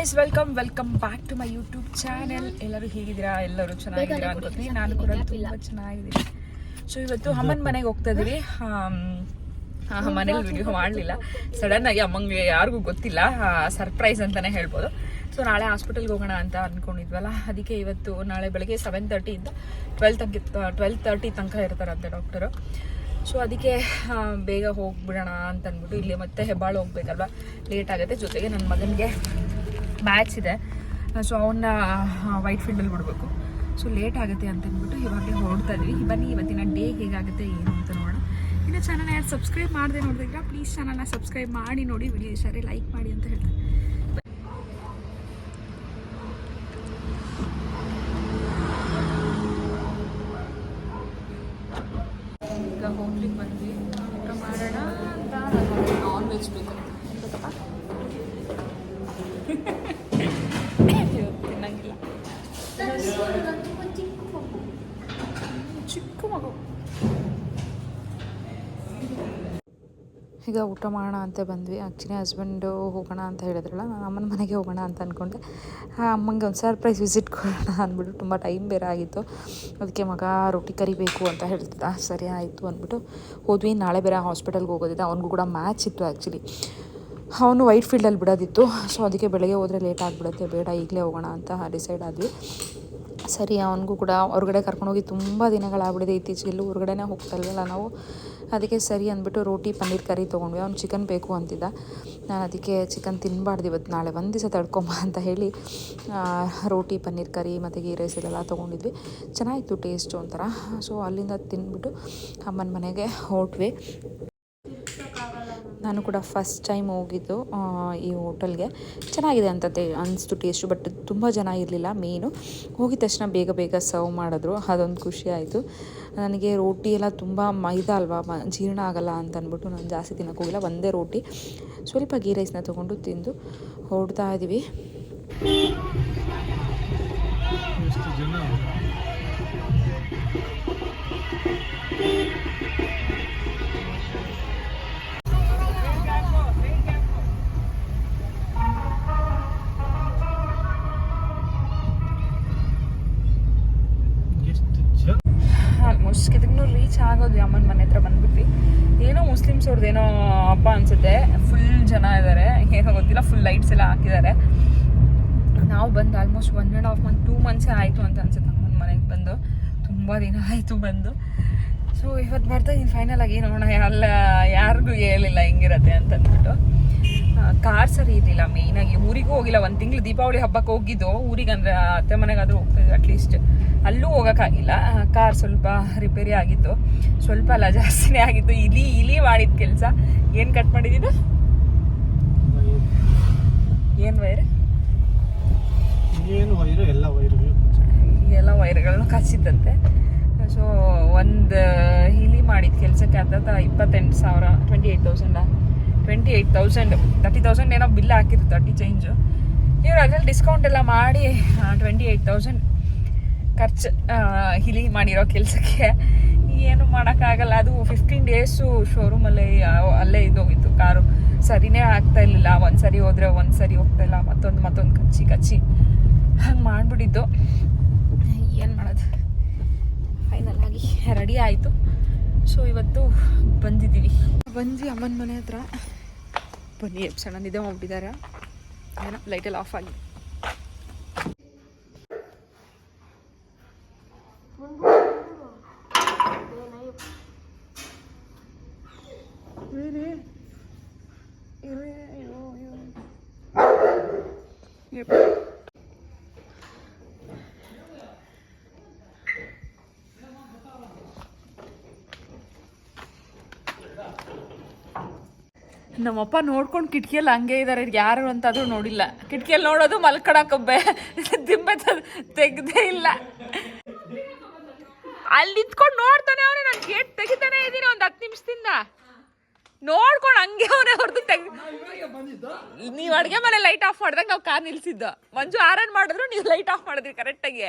Guys welcome welcome back to my YouTube channel ಎಲ್ಲರೂ ಹೇಗಿದ್ದೀರಾ? ಎಲ್ಲರೂ ಚೆನ್ನಾಗಿದ್ದೀರಾ ಅನ್ಕೋತೀನಿ. ನಾನು ಕೂಡ ತುಂಬ ಚೆನ್ನಾಗಿದ್ದೀನಿ. ಸೊ ಇವತ್ತು ಅಮ್ಮನ ಮನೆಗೆ ಹೋಗ್ತಾ ಇದೀವಿ ಮನೇಲಿ ವಿಡಿಯೋ ಮಾಡಲಿಲ್ಲ. ಸಡನ್ ಆಗಿ ಅಮ್ಮಂಗೆ ಯಾರಿಗೂ ಗೊತ್ತಿಲ್ಲ. ಸರ್ಪ್ರೈಸ್ ಅಂತಾನೆ ಹೇಳ್ಬೋದು. ಸೊ ನಾಳೆ ಹಾಸ್ಪಿಟಲ್ಗೆ ಹೋಗೋಣ ಅಂತ ಅಂದ್ಕೊಂಡಿದ್ವಲ್ಲ ಅದಕ್ಕೆ ಇವತ್ತು ನಾಳೆ ಬೆಳಗ್ಗೆ ಸೆವೆನ್ ತರ್ಟಿಯಿಂದ ಟ್ವೆಲ್ ತನಕ ಟ್ವೆಲ್ ತರ್ಟಿ ತನಕ ಇರ್ತಾರಂತೆ ಡಾಕ್ಟರು ಸೊ ಅದಕ್ಕೆ ಬೇಗ ಹೋಗ್ಬಿಡೋಣ ಅಂತ ಅಂದ್ಬಿಟ್ಟು ಇಲ್ಲಿ ಮತ್ತೆ ಹೆಬ್ಬಾಳು ಹೋಗ್ಬೇಕಲ್ವ? ಲೇಟ್ ಆಗುತ್ತೆ. ಜೊತೆಗೆ ನನ್ನ ಮಗನಿಗೆ ಮ್ಯಾಚ್ ಇದೆ. ಸೊ ಅವನ್ನ ವೈಟ್ ಫೀಲ್ಡಲ್ಲಿ ಬಿಡಬೇಕು. ಸೊ ಲೇಟ್ ಆಗುತ್ತೆ ಅಂತ ಅಂದ್ಬಿಟ್ಟು ಇವಾಗಲೇ ಹೊರಡ್ತಾ ಇದ್ವಿ. ಬನ್ನಿ ಇವತ್ತಿನ ಡೇ ಹೇಗಾಗುತ್ತೆ, ಏನು ಅಂತ ನೋಡೋಣ. ಇನ್ನು ಚಾನಲ್ ಯಾರು ಸಬ್ಸ್ಕ್ರೈಬ್ ಮಾಡಿದೆ ನೋಡಿದ್ರೆ ಪ್ಲೀಸ್ ಚಾನಲ್ನ ಸಬ್ಸ್ಕ್ರೈಬ್ ಮಾಡಿ ನೋಡಿ. ವಿಡಿಯೋ ಇಷ್ಟ ಲೈಕ್ ಮಾಡಿ ಅಂತ ಹೇಳ್ತಾರೆ ಈಗ ಹೋಗ್ಲಿಕ್ಕೆ ಬಂದ್ವಿ ಊಟ ಮಾಡೋಣ ಅಂತ ನಾನ್ ವೆಜ್ ಬೇಕಂತ ಗೊತ್ತಪ್ಪ ಇವತ್ತು ತಿನ್ನಂಗಿಲ್ಲ ಚಿಕ್ಕ ಮಗು ಈಗ ಊಟ ಮಾಡೋಣ ಅಂತ ಬಂದ್ವಿ. ಆ್ಯಕ್ಚುಲಿ ಹಸ್ಬೆಂಡು ಹೋಗೋಣ ಅಂತ ಹೇಳಿದ್ರಲ್ಲ, ನಾನು ಅಮ್ಮನ ಮನೆಗೆ ಹೋಗೋಣ ಅಂತ ಅಂದ್ಕೊಂಡೆ ಅಮ್ಮಂಗೆ ಒಂದು ಸರ್ಪ್ರೈಸ್ ವಿಸಿಟ್ ಕೊಡೋಣ ಅಂದ್ಬಿಟ್ಟು ತುಂಬ ಟೈಮ್ ಬೇರೆ ಆಗಿತ್ತು. ಅದಕ್ಕೆ ಮಗ ರೊಟ್ಟಿ ಕರಿಬೇಕು ಅಂತ ಹೇಳ್ತಿದ್ದ. ಸರಿ ಆಯಿತು ಅಂದ್ಬಿಟ್ಟು ಹೋದ್ವಿ. ನಾಳೆ ಬೇರೆ ಹಾಸ್ಪಿಟಲ್ಗೆ ಹೋಗೋದಿದೆ. ಅವನಿಗೂ ಕೂಡ ಮ್ಯಾಚ್ ಇತ್ತು ಆ್ಯಕ್ಚುಲಿ ಅವನು ವೈಟ್ ಫೀಲ್ಡಲ್ಲಿ ಬಿಡೋದಿತ್ತು. ಸೊ ಅದಕ್ಕೆ ಬೆಳಗ್ಗೆ ಹೋದರೆ ಲೇಟ್ ಆಗಿಬಿಡುತ್ತೆ. ಬೇಡ, ಈಗಲೇ ಹೋಗೋಣ ಅಂತ ಡಿಸೈಡ್ ಆದ್ವಿ. ಸರಿ, ಅವನಿಗೂ ಕೂಡ ಹೊರಗಡೆ ಕರ್ಕೊಂಡೋಗಿ ತುಂಬ ಇತ್ತೀಚೆಗೆ ಎಲ್ಲೂ ಹೊರಗಡೆನೇ ಹೋಗ್ತಾ ಇಲ್ವಲ್ಲ ನಾವು. ಅದಕ್ಕೆ ಸರಿ ಅಂದ್ಬಿಟ್ಟು ರೋಟಿ ಪನ್ನೀರ್ ಕರಿ ತೊಗೊಂಡ್ವಿ. ಅವ್ನು ಚಿಕನ್ ಬೇಕು ಅಂತಿದ್ದ. ನಾನು ಅದಕ್ಕೆ ಚಿಕನ್ ತಿನ್ನಬಾರ್ದು ಇವತ್ತು ನಾಳೆ ಒಂದು ದಿವಸ ತಡ್ಕೊಂಬ ಅಂತ ಹೇಳಿ ರೋಟಿ, ಪನ್ನೀರ್ ಕರಿ ಮತ್ತು ಗೀ ರೈಸ್ ಇದೆಲ್ಲ ತೊಗೊಂಡಿದ್ವಿ. ಚೆನ್ನಾಗಿತ್ತು ಟೇಸ್ಟು ಒಂಥರ. ಸೊ ಅಲ್ಲಿಂದ ತಿಂದ್ಬಿಟ್ಟು ಅಮ್ಮನ ಮನೆಗೆ ಹೊರಟ್ವಿ ನಾನು ಕೂಡ ಫಸ್ಟ್ ಟೈಮ್ ಹೋಗಿದ್ದು ಈ ಹೋಟೆಲ್ಗೆ. ಚೆನ್ನಾಗಿದೆ ಅಂತ ತೇ- ಅನಿಸ್ತು ಟೇಸ್ಟು ಬಟ್ ತುಂಬ ಜನ ಇರಲಿಲ್ಲ ಮೇನು ಹೋಗಿದ ತಕ್ಷಣ ಬೇಗ ಬೇಗ ಸರ್ವ್ ಮಾಡಿದ್ರು. ಅದೊಂದು ಖುಷಿ ಆಯಿತು. ನನಗೆ ರೋಟಿ ಎಲ್ಲ ತುಂಬ ಮೈದಾ ಅಲ್ವಾ? ಜೀರ್ಣ ಆಗಲ್ಲ ಅಂತ ಅಂದ್ಬಿಟ್ಟು ನಾನು ಜಾಸ್ತಿ ತಿನ್ನೋಕ್ಕೋಗಿಲ್ಲ ಒಂದೇ ರೋಟಿ. ಸ್ವಲ್ಪ ಗೀ ರೈಸ್ನ ತೊಗೊಂಡು ತಿಂದು ಹೊರಡ್ತಾ ಇದ್ದೀವಿ ಆಗೋದ್ವಿ ಅಮ್ಮನ ಮನೆ ಹತ್ರ ಬಂದ್ಬಿಟ್ವಿ. ಏನೋ ಮುಸ್ಲಿಮ್ಸ್ ಅವ್ರದ್ದು ಏನೋ ಹಬ್ಬ ಅನ್ಸುತ್ತೆ. ಫುಲ್ ಜನ ಇದ್ದಾರೆ ಏನೋ ಗೊತ್ತಿಲ್ಲ ಫುಲ್ ಲೈಟ್ಸ್ ಎಲ್ಲ ಹಾಕಿದ್ದಾರೆ ನಾವು ಬಂದು almost one and half month two ಮಂತ್ಸೇ ಆಯಿತು ಅಂತ ಅನ್ಸುತ್ತೆ ಅಮ್ಮನ ಮನೆಗೆ ಬಂದು. ತುಂಬ ದಿನ ಆಯಿತು ಬಂದು. ಸೊ ಇವತ್ತು ಬರ್ತಾ ಇದ್ದೀನಿ ಫೈನಲ್ ಆಗಿ ನೋಡೋಣ. ಎಲ್ಲ ಯಾರಿಗೂ ಹೇಳಿಲ್ಲ ಹೆಂಗಿರತ್ತೆ ಅಂತ ಅಂದ್ಬಿಟ್ಟು ಕಾರ್ ಸರಿ ಇರಲಿಲ್ಲ ಮೇಯ್ನಾಗಿ ಊರಿಗೂ ಹೋಗಿಲ್ಲ ಒಂದು ತಿಂಗಳು ದೀಪಾವಳಿ ಹಬ್ಬಕ್ಕೆ ಹೋಗಿದ್ದು. ಊರಿಗೆ ಅಂದರೆ ಅತ್ತೆ ಮನೆಗಾದರೂ ಹೋಗ್ತಿದ್ವಿ ಅಟ್ಲೀಸ್ಟ್ ಅಲ್ಲೂ ಹೋಗೋಕ್ಕಾಗಿಲ್ಲ. ಕಾರ್ ಸ್ವಲ್ಪ ರಿಪೇರಿ ಆಗಿತ್ತು. ಸ್ವಲ್ಪ ಅಲ್ಲ ಜಾಸ್ತಿನೇ ಆಗಿತ್ತು. ಇಲಿ ಇಲಿ ಮಾಡಿದ ಕೆಲಸ. ಏನು ಕಟ್ ಮಾಡಿದ್ದು ಏನು ವೈರ್? ಏನು ವೈರು ಎಲ್ಲ ವೈರ್ಗಳನ್ನು ಎಲ್ಲ ವೈರ್ಗಳನ್ನ ಕಚ್ಚಿದ್ದಂತೆ ಸೊ ಒಂದು ಇಲಿ ಮಾಡಿದ ಕೆಲಸಕ್ಕೆ ಹತ್ತತ್ತ ಇಪ್ಪತ್ತೆಂಟು ಸಾವಿರ ಟ್ವೆಂಟಿ ಏಯ್ಟ್ ತೌಸಂಡಾ twenty eight thousand thirty thousand ಏನೋ ಬಿಲ್ ಹಾಕಿದ್ರು ತರ್ಟಿ ಚೇಂಜು ಇವರು ಅದ್ರಲ್ಲಿ ಡಿಸ್ಕೌಂಟ್ ಎಲ್ಲ ಮಾಡಿ ಟ್ವೆಂಟಿ ಏಯ್ಟ್ ತೌಸಂಡ್ ಖರ್ಚು ಹಿಲಿ ಮಾಡಿರೋ ಕೆಲಸಕ್ಕೆ. ಏನು ಮಾಡೋಕ್ಕಾಗಲ್ಲ, ಅದು ಫಿಫ್ಟೀನ್ ಡೇಸು ಶೋರೂಮಲ್ಲೇ ಅಲ್ಲೇ ಇದೋಗಿತ್ತು ಕಾರು. ಸರಿನೇ ಆಗ್ತಾ ಇರಲಿಲ್ಲ ಒಂದು ಸರಿ ಹೋದರೆ ಒಂದು ಸರಿ ಹೋಗ್ತಾ ಇಲ್ಲ, ಮತ್ತೊಂದು ಮತ್ತೊಂದು ಕಚ್ಚಿ ಕಚ್ಚಿ. ಹಂಗೆ ಮಾಡಿಬಿಟ್ಟಿದ್ದು. ಏನು ಮಾಡೋದು? ಫೈನಲ್ ಆಗಿ ರೆಡಿ ಆಯಿತು. ಸೊ ಇವತ್ತು ಬಂದಿದ್ದೀವಿ. ಬಂದು ಅಮ್ಮನ ಮನೆ ಹತ್ರ. ಬನ್ನಿ ಎಪ್ಸಣ್ಣ ನಿದ್ದೆ ಮಾಡ್ಬಿಟ್ಟಿದ್ದಾರೆ ಏನೋ ಲೈಟಲ್ಲಿ ಆಫ್ ಆಗಿ. ನಮ್ಮಪ್ಪ ನೋಡ್ಕೊಂಡು ಕಿಟಕಿಯಲ್ಲಿ ಹಂಗೆ ಇದ್ದಾರೆ ಯಾರು ಅಂತ ಅದು ನೋಡಿಲ್ಲ. ಕಿಟಕಿಯಲ್ಲಿ ನೋಡೋದು ಮಲ್ಕಡಕ್ಕಬ್ಬೆ ದಿಂಬೆ ತೆಗ್ದೇ ಇಲ್ಲ. ಅಲ್ಲಿ ನಿಂತ್ಕೊಂಡು ನೋಡ್ತಾನೆ ಅವನೇ, ನಾನು ಗೇಟ್ ತೆಗಿತಾನೆ ಇದ್ದೀನಿ ಒಂದು ಹತ್ತು ನಿಮಿಷದಿಂದ. ನೋಡ್ಕೊಂಡು ಹಂಗೆ ಅವನೇ ಹೊರತು ತೆಗ್, ನೀವು ಅಡುಗೆ ಮನೆ ಲೈಟ್ ಆಫ್ ಮಾಡಿದಾಗ ನಾವು ಕಾರ್ ನಿಲ್ಸಿದ್ದು. ಮಂಜು ಆರನ್ ಮಾಡಿದ್ರು, ನೀವು ಲೈಟ್ ಆಫ್ ಮಾಡಿದ್ರಿ ಕರೆಕ್ಟಾಗಿ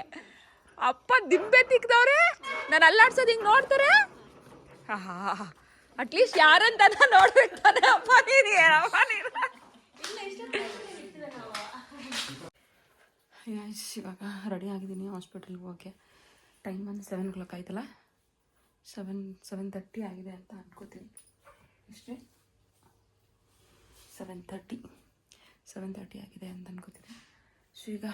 ಅಪ್ಪ ದಿಂಬೆ ತಿಕ್ದವ್ರೆ, ನಾನು ಅಲ್ಲಾಡ್ಸೋದು ಹಿಂಗೆ ನೋಡ್ತಾರೆ? ಅಟ್ಲೀಸ್ಟ್ ಯಾರಂತ ನೋಡ್ಬೇಕು ಇವಾಗ ರೆಡಿ ಆಗಿದ್ದೀನಿ ಹಾಸ್ಪಿಟಲ್ಗೆ ಹೋಗೋಕ್ಕೆ. ಟೈಮ್ ಬಂದು ಸೆವೆನ್ ಓ ಕ್ಲಾಕ್ ಆಯ್ತಲ್ಲ? ಸೆವೆನ್ ಸೆವೆನ್ ತರ್ಟಿ ಆಗಿದೆ ಅಂತ ಅನ್ಕೋತೀನಿ. ಅಷ್ಟೇ ಸೆವೆನ್ ತರ್ಟಿ ಸೆವೆನ್ ತರ್ಟಿ ಆಗಿದೆ ಅಂತ ಅನ್ಕೋತೀನಿ. ಸೊ ಈಗ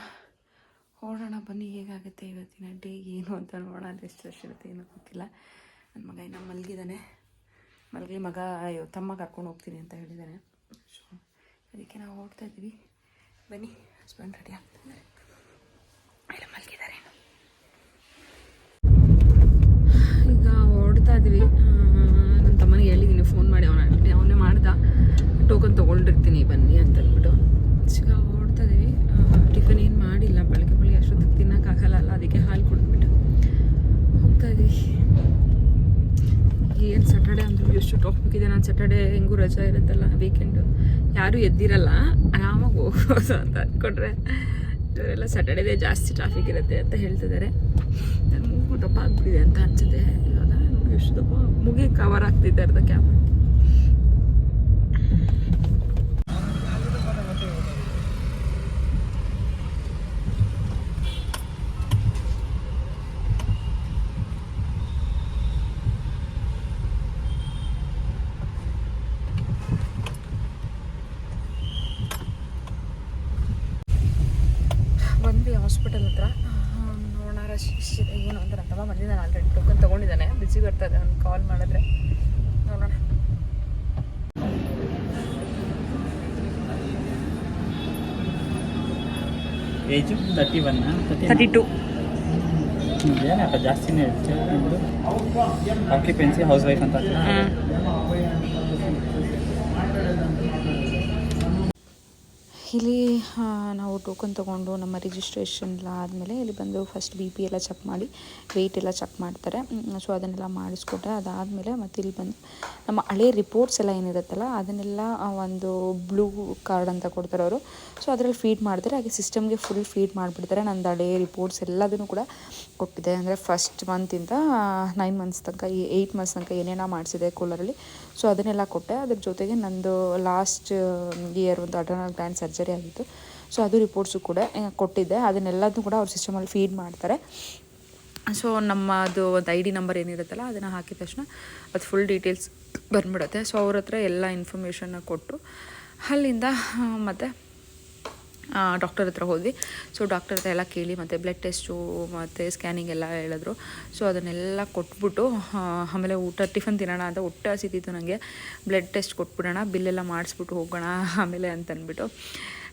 ಹೊರಡೋಣ ಬನ್ನಿ, ಹೇಗಾಗುತ್ತೆ ಇವತ್ತಿನ ಡೇ ಏನು ಅಂತ ನೋಡೋಣ. ಅದು ಎಷ್ಟು ವರ್ಷ ಇರುತ್ತೆ, ಏನೋ ಗೊತ್ತಿಲ್ಲ. ನನ್ನ ಮಗ ಇನ್ನು ಮಲಗಿದ್ದಾನೆ. ಮಲಗಿ ಮಗ, ಅಯ್ಯೋ, ತಮ್ಮ ಕರ್ಕೊಂಡು ಹೋಗ್ತೀನಿ ಅಂತ ಹೇಳಿದ್ದಾರೆ ಸೊ ಅದಕ್ಕೆ ನಾವು ಹೋಗ್ತಾ ಇದ್ದೀವಿ. ಬನ್ನಿ ಹಸ್ಬೆಂಡ್ ರೆಡಿ ಆಗ್ತಿದ್ದಾರೆ ಎಲ್ಲ ಮಲಗಿದ್ದಾರೆ. ಈಗ ಓಡ್ತಾ ಇದ್ವಿ ನನ್ನ ತಮ್ಮನಿಗೆ ಹೇಳಿದ್ದೀನಿ ಫೋನ್ ಮಾಡಿ, ಅವನ ಅವನೇ ಮಾಡ್ದ. ಟೋಕನ್ ತೊಗೊಂಡಿರ್ತೀನಿ, ಬನ್ನಿ ಅಂತ ಅಂದ್ಬಿಟ್ಟು ಈಗ ಓಡ್ತಾ ಇದ್ದೀವಿ. ಟಿಫನ್ ಏನು ಮಾಡಿಲ್ಲ, ಬೆಳಗ್ಗೆ ಬೆಳಗ್ಗೆ ಅಷ್ಟೊತ್ತಿಗೆ ತಿನ್ನೋಕ್ಕಾಗಲ್ಲ ಅಲ್ಲ, ಅದಕ್ಕೆ ಹಾಲು ಕುಡಿದ್ಬಿಟ್ಟು ಹೋಗ್ತಾ ಇದ್ದೀವಿ. ಏನು ಸ್ಯಾಟರ್ಡೆ ಅಂದರು ಎಷ್ಟು ಟಾಪಿಕ್ ಇದೆ ನಾನು ಸ್ಯಾಟರ್ಡೆ ಹೆಂಗೂ ರಜಾ ಇರುತ್ತಲ್ಲ ವೀಕೆಂಡು ಯಾರೂ ಎದ್ದಿರಲ್ಲ, ಆರಾಮಾಗಿ ಹೋಗ್ಬೋದು ಅಂತ ಅಂದ್ಕೊಂಡ್ರೆ ಇವರೆಲ್ಲ ಸ್ಯಾಟರ್ಡೇದೇ ಜಾಸ್ತಿ ಟ್ರಾಫಿಕ್ ಇರುತ್ತೆ ಅಂತ ಹೇಳ್ತಿದ್ದಾರೆ ನನ್ನ ಮೂಗು ದಪ್ಪ ಆಗ್ಬಿಟ್ಟಿದೆ ಅಂತ ಅನ್ಸುತ್ತೆ. ಇವಾಗ ಎಷ್ಟು ದಪ್ಪ ಮುಗಿ ಕವರ್ ಆಗ್ತಿದ್ದೆ ಅರ್ಧ ಕ್ಯಾಮ್ರಾ ಬಂದ್ವಿ ಹಾಸ್ಪಿಟಲ್ ಹತ್ರ ಆ, ನೋಡೋಣ ರಶ್ ಎಷ್ಟಿದೆ ಏನು ಅಂತ ನನ್ನ ತಮ್ಮ ಬಂದಿದ್ದಾನೆ ಆಲ್ರೆಡಿ ಟೋಕನ್ ತೊಗೊಂಡಿದ್ದಾನೆ ಬಿಸಿ ಬರ್ತದೆ ಅವ್ನು ಕಾಲ್ ಮಾಡಿದ್ರೆ ನೋಡೋಣ age thirty one thirty two ಏನಪ್ಪ ಜಾಸ್ತಿನೇ ಇರುತ್ತೆ ಆಕ್ಯುಪೆನ್ಸಿ ಹೌಸ್ ವೈಫ್ ಅಂತ ಇಲ್ಲಿ ನಾವು ಟೋಕನ್ ತೊಗೊಂಡು ನಮ್ಮ ರಿಜಿಸ್ಟ್ರೇಷನ್ ಎಲ್ಲ ಆದಮೇಲೆ ಇಲ್ಲಿ ಬಂದು ಫಸ್ಟ್ ಬಿ ಪಿ ಎಲ್ಲ ಚೆಕ್ ಮಾಡಿ ವೆಯ್ಟ್ ಎಲ್ಲ ಚೆಕ್ ಮಾಡ್ತಾರೆ. ಸೊ ಅದನ್ನೆಲ್ಲ ಮಾಡಿಸ್ಕೊಟ್ಟೆ ಅದಾದಮೇಲೆ ಮತ್ತು ಇಲ್ಲಿ ಬಂದು ನಮ್ಮ ಹಳೆ ರಿಪೋರ್ಟ್ಸ್ ಎಲ್ಲ ಏನಿರುತ್ತಲ್ಲ, ಅದನ್ನೆಲ್ಲ ಒಂದು ಬ್ಲೂ ಕಾರ್ಡ್ ಅಂತ ಕೊಡ್ತಾರೆ ಅವರು. ಸೊ ಅದರಲ್ಲಿ ಫೀಡ್ ಮಾಡ್ತಾರೆ, ಹಾಗೆ ಸಿಸ್ಟಮ್ಗೆ ಫುಲ್ ಫೀಡ್ ಮಾಡಿಬಿಡ್ತಾರೆ. ನಂದು ಹಳೆ ರಿಪೋರ್ಟ್ಸ್ ಎಲ್ಲದನ್ನು ಕೂಡ ಕೊಟ್ಟಿದೆ. ಅಂದರೆ ಫಸ್ಟ್ ಮಂತಿಂದ ನೈನ್ ಮಂತ್ಸ್ ತನಕ, ಈ ಏಯ್ಟ್ ಮಂತ್ಸ್ ತನಕ ಏನೇನೋ ಮಾಡಿಸಿದೆ ಕೂಲರಲ್ಲಿ. ಸೊ ಅದನ್ನೆಲ್ಲ ಕೊಟ್ಟೆ. ಅದ್ರ ಜೊತೆಗೆ ನಂದು ಲಾಸ್ಟ್ ಇಯರ್ ಒಂದು ಅಟರ್ನಲ್ ಗ್ಲ್ಯಾಂಡ್ ಸರ್ಜರಿ ಆಗಿತ್ತು. ಸೊ ಅದು ರಿಪೋರ್ಟ್ಸು ಕೂಡ ಕೊಟ್ಟಿದ್ದೆ. ಅದನ್ನೆಲ್ಲದನ್ನು ಕೂಡ ಅವ್ರ ಸಿಸ್ಟಮಲ್ಲಿ ಫೀಡ್ ಮಾಡ್ತಾರೆ. ಸೊ ನಮ್ಮದು ಒಂದು ಐ ಡಿ ನಂಬರ್ ಏನಿರುತ್ತಲ್ಲ, ಅದನ್ನು ಹಾಕಿದ ತಕ್ಷಣ ಅದು ಫುಲ್ ಡೀಟೇಲ್ಸ್ ಬಂದ್ಬಿಡುತ್ತೆ. ಸೊ ಅವ್ರ ಹತ್ರ ಎಲ್ಲ ಇನ್ಫಾರ್ಮೇಷನ್ನ ಕೊಟ್ಟು, ಅಲ್ಲಿಂದ ಮತ್ತೆ ಡಾಕ್ಟರ್ ಹತ್ರ ಹೋದ್ವಿ. ಸೊ ಡಾಕ್ಟರ್ ಹತ್ರ ಎಲ್ಲ ಕೇಳಿ ಮತ್ತು ಬ್ಲಡ್ ಟೆಸ್ಟು ಮತ್ತು ಸ್ಕ್ಯಾನಿಂಗ್ ಎಲ್ಲ ಹೇಳಿದ್ರು. ಸೊ ಅದನ್ನೆಲ್ಲ ಕೊಟ್ಬಿಟ್ಟು ಆಮೇಲೆ ಊಟ ಟಿಫನ್ ತಿನ್ನೋಣ ಅಂತ ಒಟ್ಟು ಹಸಿತಿತ್ತು ನನಗೆ ಬ್ಲಡ್ ಟೆಸ್ಟ್ ಕೊಟ್ಬಿಡೋಣ ಬಿಲ್ಲೆಲ್ಲ ಮಾಡಿಸ್ಬಿಟ್ಟು ಹೋಗೋಣ, ಆಮೇಲೆ ಅಂತ ಅಂದ್ಬಿಟ್ಟು.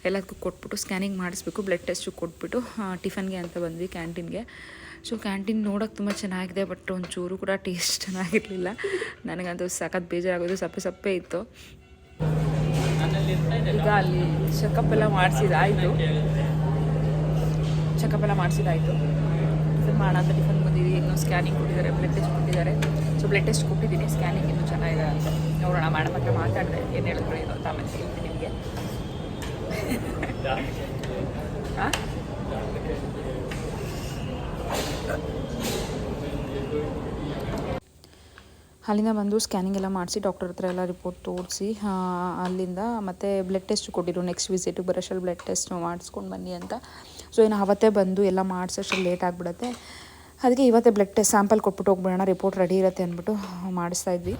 ಎಲ್ಲದಕ್ಕೂ ಕೊಟ್ಬಿಟ್ಟು ಸ್ಕ್ಯಾನಿಂಗ್ ಮಾಡಿಸ್ಬೇಕು ಬ್ಲಡ್ ಟೆಸ್ಟು ಕೊಟ್ಬಿಟ್ಟು ಟಿಫನ್ಗೆ ಅಂತ ಬಂದ್ವಿ ಕ್ಯಾಂಟೀನ್ಗೆ ಸೊ ಕ್ಯಾಂಟೀನ್ ನೋಡೋಕೆ ತುಂಬ ಚೆನ್ನಾಗಿದೆ ಬಟ್ ಒಂಚೂರು ಕೂಡ ಟೇಸ್ಟ್ ಚೆನ್ನಾಗಿರಲಿಲ್ಲ. ನನಗಂತೂ ಸಖತ್ ಬೇಜಾರಾಗೋದು, ಸಪ್ಪೆ ಸಪ್ಪೆ ಇತ್ತು. ಈಗ ಅಲ್ಲಿ ಚೆಕಪ್ ಎಲ್ಲ ಮಾಡಿಸಿದಾಯಿತು. ಚೆಕಪ್ ಎಲ್ಲ ಮಾಡಿಸಿದಾಯಿತು. ಟಿಫನ್ ಮಾಡೋಣ ಅಂತ ಟಿಫನ್ ಬಂದಿದ್ದೀವಿ ಇನ್ನೂ ಸ್ಕ್ಯಾನಿಂಗ್ ಕೊಟ್ಟಿದ್ದಾರೆ ಬ್ಲಡ್ ಟೆಸ್ಟ್ ಕೊಟ್ಟಿದ್ದಾರೆ. ಸೊ ಬ್ಲಡ್ ಟೆಸ್ಟ್ ಕೊಟ್ಟಿದ್ದೀನಿ. ಸ್ಕ್ಯಾನಿಂಗ್ ಇನ್ನೂ ಚೆನ್ನಾಗಿದೆ ನೋಡೋಣ. ಮೇಡಮ್ ಹತ್ರ ಮಾತಾಡಿದೆ. ಏನು ಹೇಳಿದ್ರು ಏನೋ ಅಂತ ಆಮೇಲೆ ಹೇಳ್ತೀನಿ ನಿಮಗೆ. ಹಾಂ? ಅಲ್ಲಿಂದ ಬಂದು ಸ್ಕ್ಯಾನಿಂಗ್ ಎಲ್ಲ ಮಾಡಿಸಿ ಡಾಕ್ಟರ್ ಹತ್ರ ಎಲ್ಲ ರಿಪೋರ್ಟ್ ತೋರಿಸಿ ಅಲ್ಲಿಂದ ಮತ್ತೆ ಬ್ಲಡ್ ಟೆಸ್ಟ್ ಕೊಟ್ಟಿದ್ರು. ನೆಕ್ಸ್ಟ್ ವಿಸಿಟಿಗೆ ಬರೋಷ್ಟಲ್ಲಿ ಬ್ಲಡ್ ಟೆಸ್ಟ್ ಮಾಡಿಸ್ಕೊಂಡು ಬನ್ನಿ ಅಂತ. ಸೊ ಏನು ಅವತ್ತೇ ಬಂದು ಎಲ್ಲ ಮಾಡಿಸೋಷ್ಟು ಲೇಟ್ ಆಗಿಬಿಡುತ್ತೆ. ಅದಕ್ಕೆ ಇವತ್ತೇ ಬ್ಲಡ್ ಟೆಸ್ಟ್ ಸ್ಯಾಂಪಲ್ ಕೊಟ್ಬಿಟ್ಟು ಹೋಗ್ಬಿಡೋಣ ರಿಪೋರ್ಟ್ ರೆಡಿ ಇರುತ್ತೆ ಅಂದ್ಬಿಟ್ಟು ಮಾಡಿಸ್ತಾ ಇದ್ವಿ.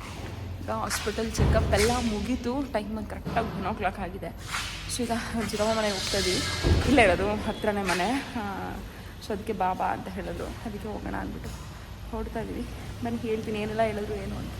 ಹಾಸ್ಪಿಟಲ್ ಚೆಕಪ್ ಎಲ್ಲ ಮುಗೀತು. ಟೈಮ್ ಕರೆಕ್ಟಾಗಿ ಒನ್ ಓ ಕ್ಲಾಕ್ ಆಗಿದೆ. ಸೊ ಈಗ ಚಿಕ್ಕಮ್ಮ ಮನೆಗೆ ಹೋಗ್ತಾ ಇದ್ವಿ. ಇಲ್ಲ ಹೇಳೋದು ಹತ್ರನೇ ಮನೆ. ಸೊ ಅದಕ್ಕೆ ಬಾಬಾ ಅಂತ ಹೇಳಿದ್ರು. ಅದಕ್ಕೆ ಹೋಗೋಣ ಅಂದ್ಬಿಟ್ಟು. ಹೊರಡ್ತಾ ಇದ್ದೀವಿ ಬನ್ನಿ ಹೇಳ್ತೀನಿ ಏನೆಲ್ಲ ಹೇಳಿದ್ರು ಏನು ಅಂತ.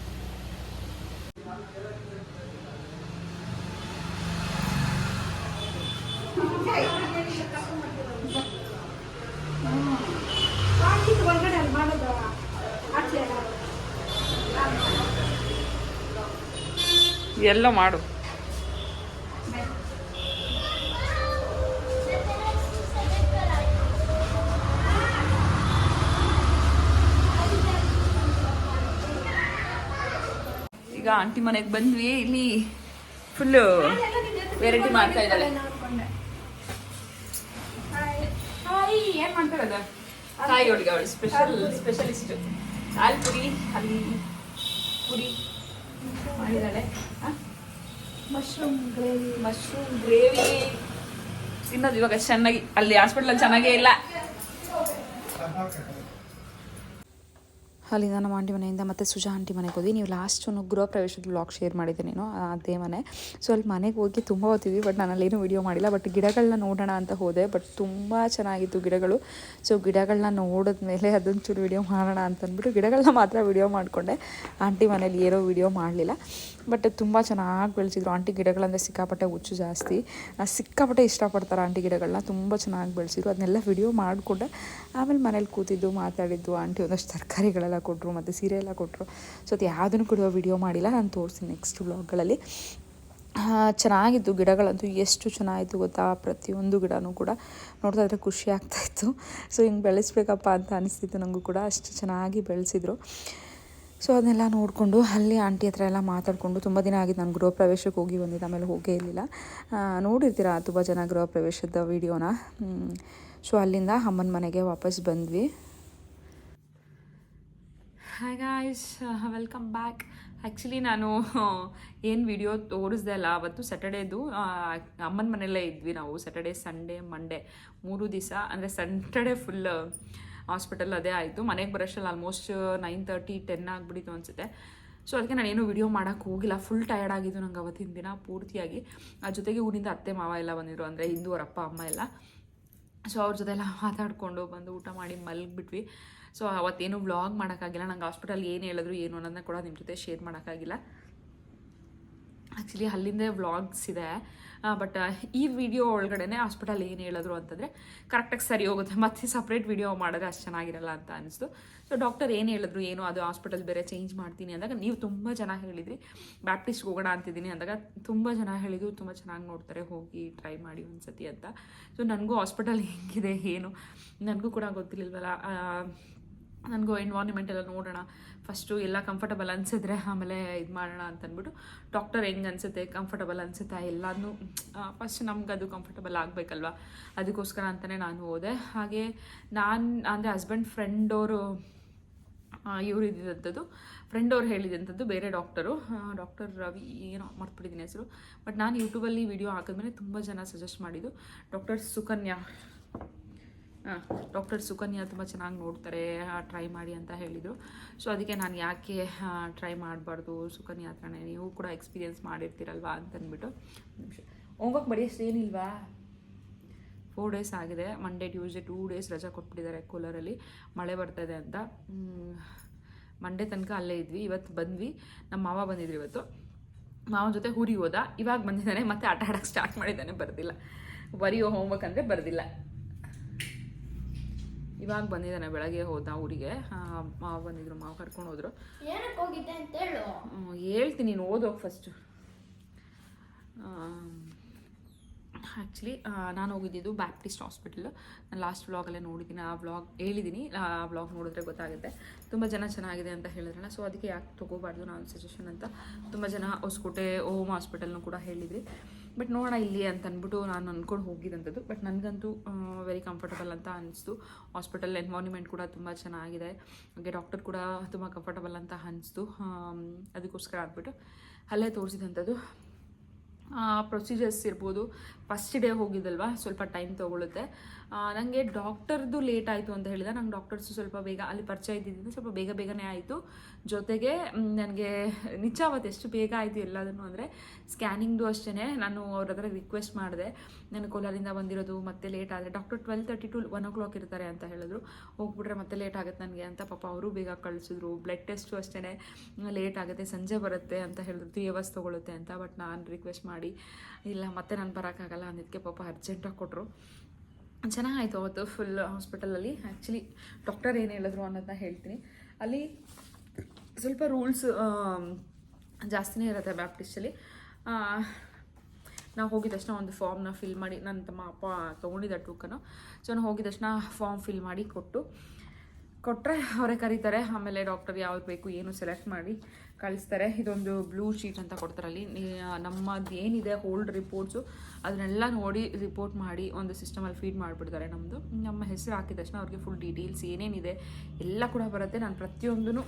ಎಲ್ಲ ಮಾಡು. ಈಗ ಆಂಟಿ ಮನೆಗೆ ಬಂದ್ವಿ. ಇಲ್ಲಿ ಫುಲ್ಲು ವೆರೈಟಿ ಮಾಡ್ತಾ ಇದ್ದಾಳೆ. ಏನ್ ಮಾಡ್ತಾರದ ಕಾಯಿ ಹೋಳಿಗೆ ಅವಳು ಸ್ಪೆಷಲ್ ಸ್ಪೆಷಲಿಸ್ಟ್ ಹಾಲು ಪುರಿ ಅಲ್ಲಿ ಪುರಿ ಮಾಡಿದ್ದಾಳೆ. ಮಶ್ರೂಮ್ ಗ್ರೇವಿ ಮಶ್ರೂಮ್ ಗ್ರೇವಿ ತಿನ್ನೋದು ಇವಾಗ ಚೆನ್ನಾಗಿ ಅಲ್ಲಿ ಹಾಸ್ಪಿಟ್ಲಲ್ಲಿ ಚೆನ್ನಾಗೇ ಇಲ್ಲ. ಅಲ್ಲಿಂದ ನಮ್ಮ ಆಂಟಿ ಮನೆಯಿಂದ ಮತ್ತು ಸುಜಾ ಆಂಟಿ ಮನೆಗೆ ಹೋದ್ವಿ. ನೀವು ಲಾಸ್ಟ್ ಒಂದು ಗೃಹ ಪ್ರವೇಶದ ಬ್ಲಾಗ್ ಶೇರ್ ಮಾಡಿದ್ದೆ ನೀನು ಅದೇ ಮನೆ. ಸೊ ಅಲ್ಲಿ ಮನೆಗೆ ಹೋಗಿ ತುಂಬ ಹೊತ್ತಿದ್ವಿ ಬಟ್ ನಾನು ಅಲ್ಲೇನು ವೀಡಿಯೋ ಮಾಡಿಲ್ಲ. ಬಟ್ ಗಿಡಗಳನ್ನ ನೋಡೋಣ ಅಂತ ಹೋದೆ ಬಟ್ ತುಂಬ ಚೆನ್ನಾಗಿತ್ತು ಗಿಡಗಳು. ಸೊ ಗಿಡಗಳನ್ನ ನೋಡಿದ್ಮೇಲೆ ಅದೊಂಚೂರು ವೀಡಿಯೋ ಮಾಡೋಣ ಅಂತ ಅಂದ್ಬಿಟ್ಟು ಗಿಡಗಳನ್ನ ಮಾತ್ರ ವೀಡಿಯೋ ಮಾಡಿಕೊಂಡೆ. ಆಂಟಿ ಮನೇಲಿ ಏನೋ ವೀಡಿಯೋ ಮಾಡಲಿಲ್ಲ. ಬಟ್ ತುಂಬ ಚೆನ್ನಾಗಿ ಬೆಳೆಸಿದ್ರು. ಆಂಟಿ ಗಿಡಗಳಂದರೆ ಸಿಕ್ಕಾಪಟ್ಟೆ ಹುಚ್ಚು ಜಾಸ್ತಿ. ಸಿಕ್ಕಾಪಟ್ಟೆ ಇಷ್ಟಪಡ್ತಾರೆ ಆಂಟಿ ಗಿಡಗಳನ್ನ ತುಂಬ ಚೆನ್ನಾಗಿ ಬೆಳೆಸಿದ್ರು. ಅದನ್ನೆಲ್ಲ ವಿಡಿಯೋ ಮಾಡಿಕೊಂಡೆ. ಆಮೇಲೆ ಮನೇಲಿ ಕೂತಿದ್ದು, ಮಾತಾಡಿದ್ದು, ಆಂಟಿ ಒಂದಷ್ಟು ತರಕಾರಿಗಳೆಲ್ಲ ಕೊಟ್ಟರು ಮತ್ತು ಸೀರೆ ಎಲ್ಲ ಕೊಟ್ಟರು ಸೊ ಅದು ಯಾವುದನ್ನು ಕೂಡ ವಿಡಿಯೋ ಮಾಡಿಲ್ಲ. ನಾನು ತೋರಿಸ್ತೀನಿ ನೆಕ್ಸ್ಟ್ ಬ್ಲಾಗ್ಗಳಲ್ಲಿ ಚೆನ್ನಾಗಿತ್ತು ಗಿಡಗಳಂತೂ. ಎಷ್ಟು ಚೆನ್ನಾಗಿತ್ತು ಗೊತ್ತಾ? ಪ್ರತಿಯೊಂದು ಗಿಡನೂ ಕೂಡ ನೋಡ್ತಾ ಇದ್ರೆ ಖುಷಿ ಆಗ್ತಾಯಿತ್ತು ಸೊ ಹಿಂಗೆ ಬೆಳೆಸ್ಬೇಕಪ್ಪ ಅಂತ ಅನಿಸ್ತಿತ್ತು ನನಗೂ ಕೂಡ. ಅಷ್ಟು ಚೆನ್ನಾಗಿ ಬೆಳೆಸಿದ್ರು. ಸೊ ಅದನ್ನೆಲ್ಲ ನೋಡಿಕೊಂಡು ಅಲ್ಲಿ ಆಂಟಿ ಹತ್ರ ಎಲ್ಲ ಮಾತಾಡಿಕೊಂಡು ತುಂಬ ದಿನ ಆಗಿದೆ, ನಾನು ಗೃಹ ಪ್ರವೇಶಕ್ಕೆ ಹೋಗಿ ಬಂದಿದ್ದೆ, ಆಮೇಲೆ ಹೋಗೇ ಇರಲಿಲ್ಲ. ನೋಡಿರ್ತೀರ ತುಂಬ ಜನ ಗೃಹ ಪ್ರವೇಶದ ವಿಡಿಯೋನ? ಸೊ ಅಲ್ಲಿಂದ ಅಮ್ಮನ ಮನೆಗೆ ವಾಪಸ್ ಬಂದ್ವಿ. Hi guys welcome back actually ನಾನು ಏನು ವಿಡಿಯೋ ತೋರಿಸ್ದೆ ಅಲ್ಲ, ಅವತ್ತು ಸ್ಯಾಟರ್ಡೇದು ಅಮ್ಮನ ಮನೆಯಲ್ಲೇ ಇದ್ವಿ ನಾವು. ಸ್ಯಾಟರ್ಡೇ ಸಂಡೇ ಮಂಡೇ ಮೂರು ದಿವಸ, ಅಂದರೆ ಸ್ಯಾಟರ್ಡೇ ಫುಲ್ ಹಾಸ್ಪಿಟಲ್ ಅದೇ ಆಯಿತು. ಮನೆಗೆ ಬರೋಷ್ಟಲ್ಲಿ ಆಲ್ಮೋಸ್ಟ್ ನೈನ್ ತರ್ಟಿ ಟೆನ್ ಆಗಿಬಿಟ್ಟಿತ್ತು ಅನಿಸುತ್ತೆ. ಸೊ ಅದಕ್ಕೆ ನಾನು ಏನು ವಿಡಿಯೋ ಮಾಡೋಕ್ಕೆ ಹೋಗಿಲ್ಲ. ಫುಲ್ ಟಯರ್ಡ್ ಆಗಿದ್ದು ನಂಗೆ ಅವತ್ತಿನ ದಿನ ಪೂರ್ತಿಯಾಗಿ. ಆ ಜೊತೆಗೆ ಊರಿಂದ ಅತ್ತೆ, ಮಾವ ಎಲ್ಲ ಬಂದಿದ್ರು. ಅಂದರೆ ಹಿಂದೂ ಅವ್ರ ಅಪ್ಪ ಅಮ್ಮ ಎಲ್ಲ. ಸೊ ಅವ್ರ ಜೊತೆ ಎಲ್ಲ ಮಾತಾಡಿಕೊಂಡು ಬಂದು ಊಟ ಮಾಡಿ ಮಲಗಿಬಿಟ್ವಿ. ಸೊ ಅವತ್ತೇನು ವ್ಲಾಗ್ ಮಾಡೋಕ್ಕಾಗಿಲ್ಲ. ನಂಗೆ ಹಾಸ್ಪಿಟಲ್ ಏನು ಹೇಳಿದ್ರು, ಏನು ಅನ್ನೋದನ್ನ ಕೂಡ ನಿಮ್ಮ ಜೊತೆ ಶೇರ್ ಮಾಡೋಕ್ಕಾಗಿಲ್ಲ. ಆ್ಯಕ್ಚುಲಿ ಅಲ್ಲಿಂದೇ ವ್ಲಾಗ್ಸ್ ಇದೆ. ಬಟ್ ಈ ವಿಡಿಯೋ ಒಳಗಡೆನೆ ಹಾಸ್ಪಿಟಲ್ ಏನು ಹೇಳಿದ್ರು ಅಂತಂದರೆ ಕರೆಕ್ಟಾಗಿ ಸರಿ ಹೋಗುತ್ತೆ. ಮತ್ತೆ ಸಪ್ರೇಟ್ ವಿಡಿಯೋ ಮಾಡಿದ್ರೆ ಅಷ್ಟು ಚೆನ್ನಾಗಿರಲ್ಲ ಅಂತ ಅನಿಸ್ತು. ಸೊ ಡಾಕ್ಟರ್ ಏನು ಹೇಳಿದ್ರು, ಏನು ಅದು ಹಾಸ್ಪಿಟಲ್ ಬೇರೆ ಚೇಂಜ್ ಮಾಡ್ತೀನಿ ಅಂದಾಗ ನೀವು ತುಂಬ ಜನ ಹೇಳಿದ್ರಿ. ಬ್ಯಾಪ್ಟಿಸ್ಟ್ ಹೋಗೋಣ ಅಂತಿದ್ದೀನಿ ಅಂದಾಗ ತುಂಬ ಜನ ಹೇಳಿದ್ರು, ತುಂಬ ಚೆನ್ನಾಗಿ ನೋಡ್ತಾರೆ, ಹೋಗಿ ಟ್ರೈ ಮಾಡಿ ಒಂದು ಸತಿ ಅಂತ. ಸೊ ನನಗೂ ಹಾಸ್ಪಿಟಲ್ ಹೆಂಗಿದೆ, ಏನು? ನನಗೂ ಕೂಡ ಗೊತ್ತಿರಲಿಲ್ವಲ್ಲ. ನನಗೂ ಎನ್ವಾರ್ನಿಮೆಂಟ್ ಎಲ್ಲ ನೋಡೋಣ. ಫಸ್ಟು ಎಲ್ಲ ಕಂಫರ್ಟಬಲ್ ಅನಿಸಿದ್ರೆ ಆಮೇಲೆ ಇದು ಮಾಡೋಣ ಅಂತ ಅಂದ್ಬಿಟ್ಟು ಡಾಕ್ಟರ್ ಹೆಂಗೆ ಅನಿಸುತ್ತೆ ಕಂಫರ್ಟಬಲ್ ಅನಿಸುತ್ತಾ ಎಲ್ಲನೂ ಫಸ್ಟ್ ನಮ್ಗೆ ಅದು ಕಂಫರ್ಟಬಲ್ ಆಗಬೇಕಲ್ವ? ಅದಕ್ಕೋಸ್ಕರ ಅಂತಲೇ ನಾನು ಹೋದೆ. ಹಾಗೆ ನಾನು, ಅಂದರೆ ಹಸ್ಬೆಂಡ್ ಫ್ರೆಂಡವರು ಇವ್ರು ಇದ್ದಿದ್ದಂಥದ್ದು ಫ್ರೆಂಡ್ ಅವ್ರು ಹೇಳಿದಂಥದ್ದು ಬೇರೆ ಡಾಕ್ಟರು ಡಾಕ್ಟರ್ ರವಿ ಏನೋ ಮರ್ತ್ಬಿಟ್ಟಿದ್ದೀನಿ ಹೆಸರು. ಬಟ್ ನಾನು ಯೂಟ್ಯೂಬಲ್ಲಿ ವಿಡಿಯೋ ಹಾಕಿದ್ಮೇಲೆ ತುಂಬ ಜನ ಸಜೆಸ್ಟ್ ಮಾಡಿದ್ದು ಡಾಕ್ಟರ್ ಸುಕನ್ಯಾ. ಡಾಕ್ಟರ್ ಸುಕನ್ಯಾ ತುಂಬ ಚೆನ್ನಾಗಿ ನೋಡ್ತಾರೆ ಟ್ರೈ ಮಾಡಿ ಅಂತ ಹೇಳಿದರು. ಸೊ ಅದಕ್ಕೆ ನಾನು ಯಾಕೆ ಟ್ರೈ ಮಾಡಬಾರ್ದು? ಸುಕನ್ಯಾ ಹತ್ರನೇ ನೀವು ಕೂಡ ಎಕ್ಸ್ಪೀರಿಯೆನ್ಸ್ ಮಾಡಿರ್ತೀರಲ್ವಾ ಅಂತಂದ್ಬಿಟ್ಟು ನಿಮಿಷ ಹೋಗೋಕೆ ಬರೀ ಏನಿಲ್ವಾ? ಫೋರ್ ಡೇಸ್ ಆಗಿದೆ. ಮಂಡೇ ಟ್ಯೂಸ್ಡೇ ಟೂ ಡೇಸ್ ರಜಾ ಕೊಟ್ಬಿಟ್ಟಿದ್ದಾರೆ ಕೋಲಾರಲ್ಲಿ. ಮಳೆ ಬರ್ತಾಯಿದೆ ಅಂತ. ಮಂಡೇ ತನಕ ಅಲ್ಲೇ ಇದ್ವಿ. ಇವತ್ತು ಬಂದ್ವಿ. ನಮ್ಮ ಮಾವ ಬಂದಿದ್ರು ಇವತ್ತು. ಮಾವನ ಜೊತೆ ಊರಿಗೆ ಹೋದ. ಇವಾಗ ಬಂದಿದ್ದಾನೆ. ಮತ್ತೆ ಆಟ ಆಡೋಕ್ಕೆ ಸ್ಟಾರ್ಟ್ ಮಾಡಿದ್ದಾನೆ. ಬರ್ದಿಲ್ಲ. ಬರೆಯೋ ಹೋಮ್ವರ್ಕ್ ಅಂದರೆ ಬರ್ದಿಲ್ಲ. ಇವಾಗ ಬಂದಿದ್ದಾನೆ ಬೆಳಗ್ಗೆ ಹೋದ ಊರಿಗೆ. ಮಾವ ಬಂದಿದ್ರು ಮಾವ ಕರ್ಕೊಂಡು ಹೋದ್ರು. ಏನಕ್ಕೆ ಹೋಗಿದ್ದೆ ಅಂತ ಹೇಳು. ಹೇಳ್ತೀನಿ ನೀನು ಓದೋಗಿ ಫಸ್ಟು ಆ್ಯಕ್ಚುಲಿ ನಾನು ಹೋಗಿದ್ದಿದ್ದು ಬ್ಯಾಪ್ಟಿಸ್ಟ್ ಹಾಸ್ಪಿಟಲ್ ನಾನು ಲಾಸ್ಟ್ ವ್ಲಾಗಲ್ಲೇ ನೋಡಿದ್ದೀನಿ ಆ ವ್ಲಾಗ್ ಹೇಳಿದ್ದೀನಿ ಆ ವ್ಲಾಗ್ ನೋಡಿದ್ರೆ ಗೊತ್ತಾಗುತ್ತೆ. ತುಂಬ ಜನ ಚೆನ್ನಾಗಿದೆ ಅಂತ ಹೇಳಿದ್ರಲ್ಲ ಸೊ ಅದಕ್ಕೆ ಯಾಕೆ ತೊಗೋಬಾರ್ದು ನಾನು ಸಜೆಷನ್ ಅಂತ ತುಂಬ ಜನ ಹೊಸಕೋಟೆ ಓಮ್ ಹಾಸ್ಪಿಟಲ್ನು ಕೂಡ ಹೇಳಿದ್ರಿ. ಬಟ್ ನೋಡೋಣ ಇಲ್ಲಿ ಅಂತ ಅಂದ್ಬಿಟ್ಟು ನಾನು ಅಂದ್ಕೊಂಡು ಹೋಗಿದ್ದಂಥದ್ದು ಬಟ್ ನನಗಂತೂ ವೆರಿ ಕಂಫರ್ಟಬಲ್ ಅಂತ ಅನಿಸ್ತು. ಹಾಸ್ಪಿಟಲ್ ಎನ್ವಾರ್ನಿಮೆಂಟ್ ಕೂಡ ತುಂಬ ಚೆನ್ನಾಗಿದೆ. ಹಾಗೆ ಡಾಕ್ಟರ್ ಕೂಡ ತುಂಬ ಕಂಫರ್ಟಬಲ್ ಅಂತ ಅನಿಸ್ತು. ಅದಕ್ಕೋಸ್ಕರ ಆಗ್ಬಿಟ್ಟು ಅಲ್ಲೇ ತೋರಿಸಿದಂಥದ್ದು ಪ್ರೊಸೀಜರ್ಸ್ ಇರ್ಬೋದು. ಫಸ್ಟ್ ಡೇ ಹೋಗಿದ್ದಲ್ವಾ? ಸ್ವಲ್ಪ ಟೈಮ್ ತೊಗೊಳುತ್ತೆ. ನನಗೆ ಡಾಕ್ಟರ್ದು ಲೇಟ್ ಆಯಿತು ಅಂತ ಹೇಳಿದ. ನಂಗೆ ಡಾಕ್ಟರ್ಸು ಸ್ವಲ್ಪ ಬೇಗ ಅಲ್ಲಿ ಪರಿಚಯ ಇದ್ದಿದ್ದರಿಂದ ಸ್ವಲ್ಪ ಬೇಗ ಬೇಗನೆ ಆಯಿತು. ಜೊತೆಗೆ ನನಗೆ ನಿಜ ಅವತ್ತು ಎಷ್ಟು ಬೇಗ ಆಯಿತು ಎಲ್ಲದನ್ನು ಅಂದರೆ ಸ್ಕ್ಯಾನಿಂಗ್ದು ಅಷ್ಟೇ ನಾನು ಅವ್ರ ಹತ್ರ ರಿಕ್ವೆಸ್ಟ್ ಮಾಡಿದೆ. ನಾನು ಕೋಲಾರಿಂದ ಬಂದಿರೋದು ಮತ್ತೆ ಲೇಟ್ ಆದರೆ doctor twelve thirty to one o'clock ಇರ್ತಾರೆ ಅಂತ ಹೇಳಿದ್ರು. ಹೋಗ್ಬಿಟ್ರೆ ಮತ್ತೆ ಲೇಟ್ ಆಗುತ್ತೆ ನನಗೆ ಅಂತ ಪಾಪ ಅವರು ಬೇಗ ಕಳಿಸಿದ್ರು. ಬ್ಲಡ್ ಟೆಸ್ಟು ಅಷ್ಟೇ ಲೇಟ್ ಆಗುತ್ತೆ, ಸಂಜೆ ಬರುತ್ತೆ ಅಂತ ಹೇಳಿದ್ರು. ತ್ರೀ ಅವರ್ಸ್ ತೊಗೊಳುತ್ತೆ ಅಂತ. ಬಟ್ ನಾನು ರಿಕ್ವೆಸ್ಟ್ ಮಾಡಿ, ಇಲ್ಲ, ಮತ್ತೆ ನಾನು ಬರೋಕ್ಕಾಗಲ್ಲ ಅಂದಿದ್ದಕ್ಕೆ ಪಾಪ ಅರ್ಜೆಂಟಾಗಿ ಕೊಟ್ಟರು ಚೆನ್ನಾಗಾಯಿತು ಅವತ್ತು ಫುಲ್ ಹಾಸ್ಪಿಟಲಲ್ಲಿ ಆ್ಯಕ್ಚುಲಿ ಡಾಕ್ಟರ್ ಏನು ಹೇಳಿದ್ರು ಅನ್ನೋದನ್ನ ಹೇಳ್ತೀನಿ. ಅಲ್ಲಿ ಸ್ವಲ್ಪ ರೂಲ್ಸ್ ಜಾಸ್ತಿನೇ ಇರುತ್ತೆ ಬ್ಯಾಪ್ಟಿಸ್ಟಲ್ಲಿ ನಾವು ಹೋಗಿದ ತಕ್ಷಣ ಒಂದು ಫಾರ್ಮ್ನ ಫಿಲ್ ಮಾಡಿ ನನ್ನ ತಮ್ಮ ಅಪ್ಪ ತೊಗೊಂಡಿದ್ದ ಟೂಕನ್ನು ಸೊ ನಾನು ಹೋಗಿದ ತಕ್ಷಣ ಫಾರ್ಮ್ ಫಿಲ್ ಮಾಡಿ ಕೊಟ್ಟು ಕೊಟ್ಟರೆ ಅವರೇ ಕರೀತಾರೆ. ಆಮೇಲೆ ಡಾಕ್ಟರ್ ಯಾವ್ದು ಬೇಕು ಏನು ಸೆಲೆಕ್ಟ್ ಮಾಡಿ ಕಳಿಸ್ತಾರೆ. ಇದೊಂದು ಬ್ಲೂ ಶೀಟ್ ಅಂತ ಕೊಡ್ತಾರೆ ಅಲ್ಲಿ ನಮ್ಮದು ಏನಿದೆ ಹೋಲ್ಡ್ ರಿಪೋರ್ಟ್ಸು ಅದನ್ನೆಲ್ಲ ನೋಡಿ ರಿಪೋರ್ಟ್ ಮಾಡಿ ಒಂದು ಸಿಸ್ಟಮಲ್ಲಿ ಫೀಡ್ ಮಾಡಿಬಿಡ್ತಾರೆ ನಮ್ಮದು ನಮ್ಮ ಹೆಸರು ಹಾಕಿದ ತಕ್ಷಣ ಅವ್ರಿಗೆ ಫುಲ್ ಡೀಟೇಲ್ಸ್ ಏನೇನಿದೆ ಎಲ್ಲ ಕೂಡ ಬರುತ್ತೆ. ನಾನು ಪ್ರತಿಯೊಂದೂ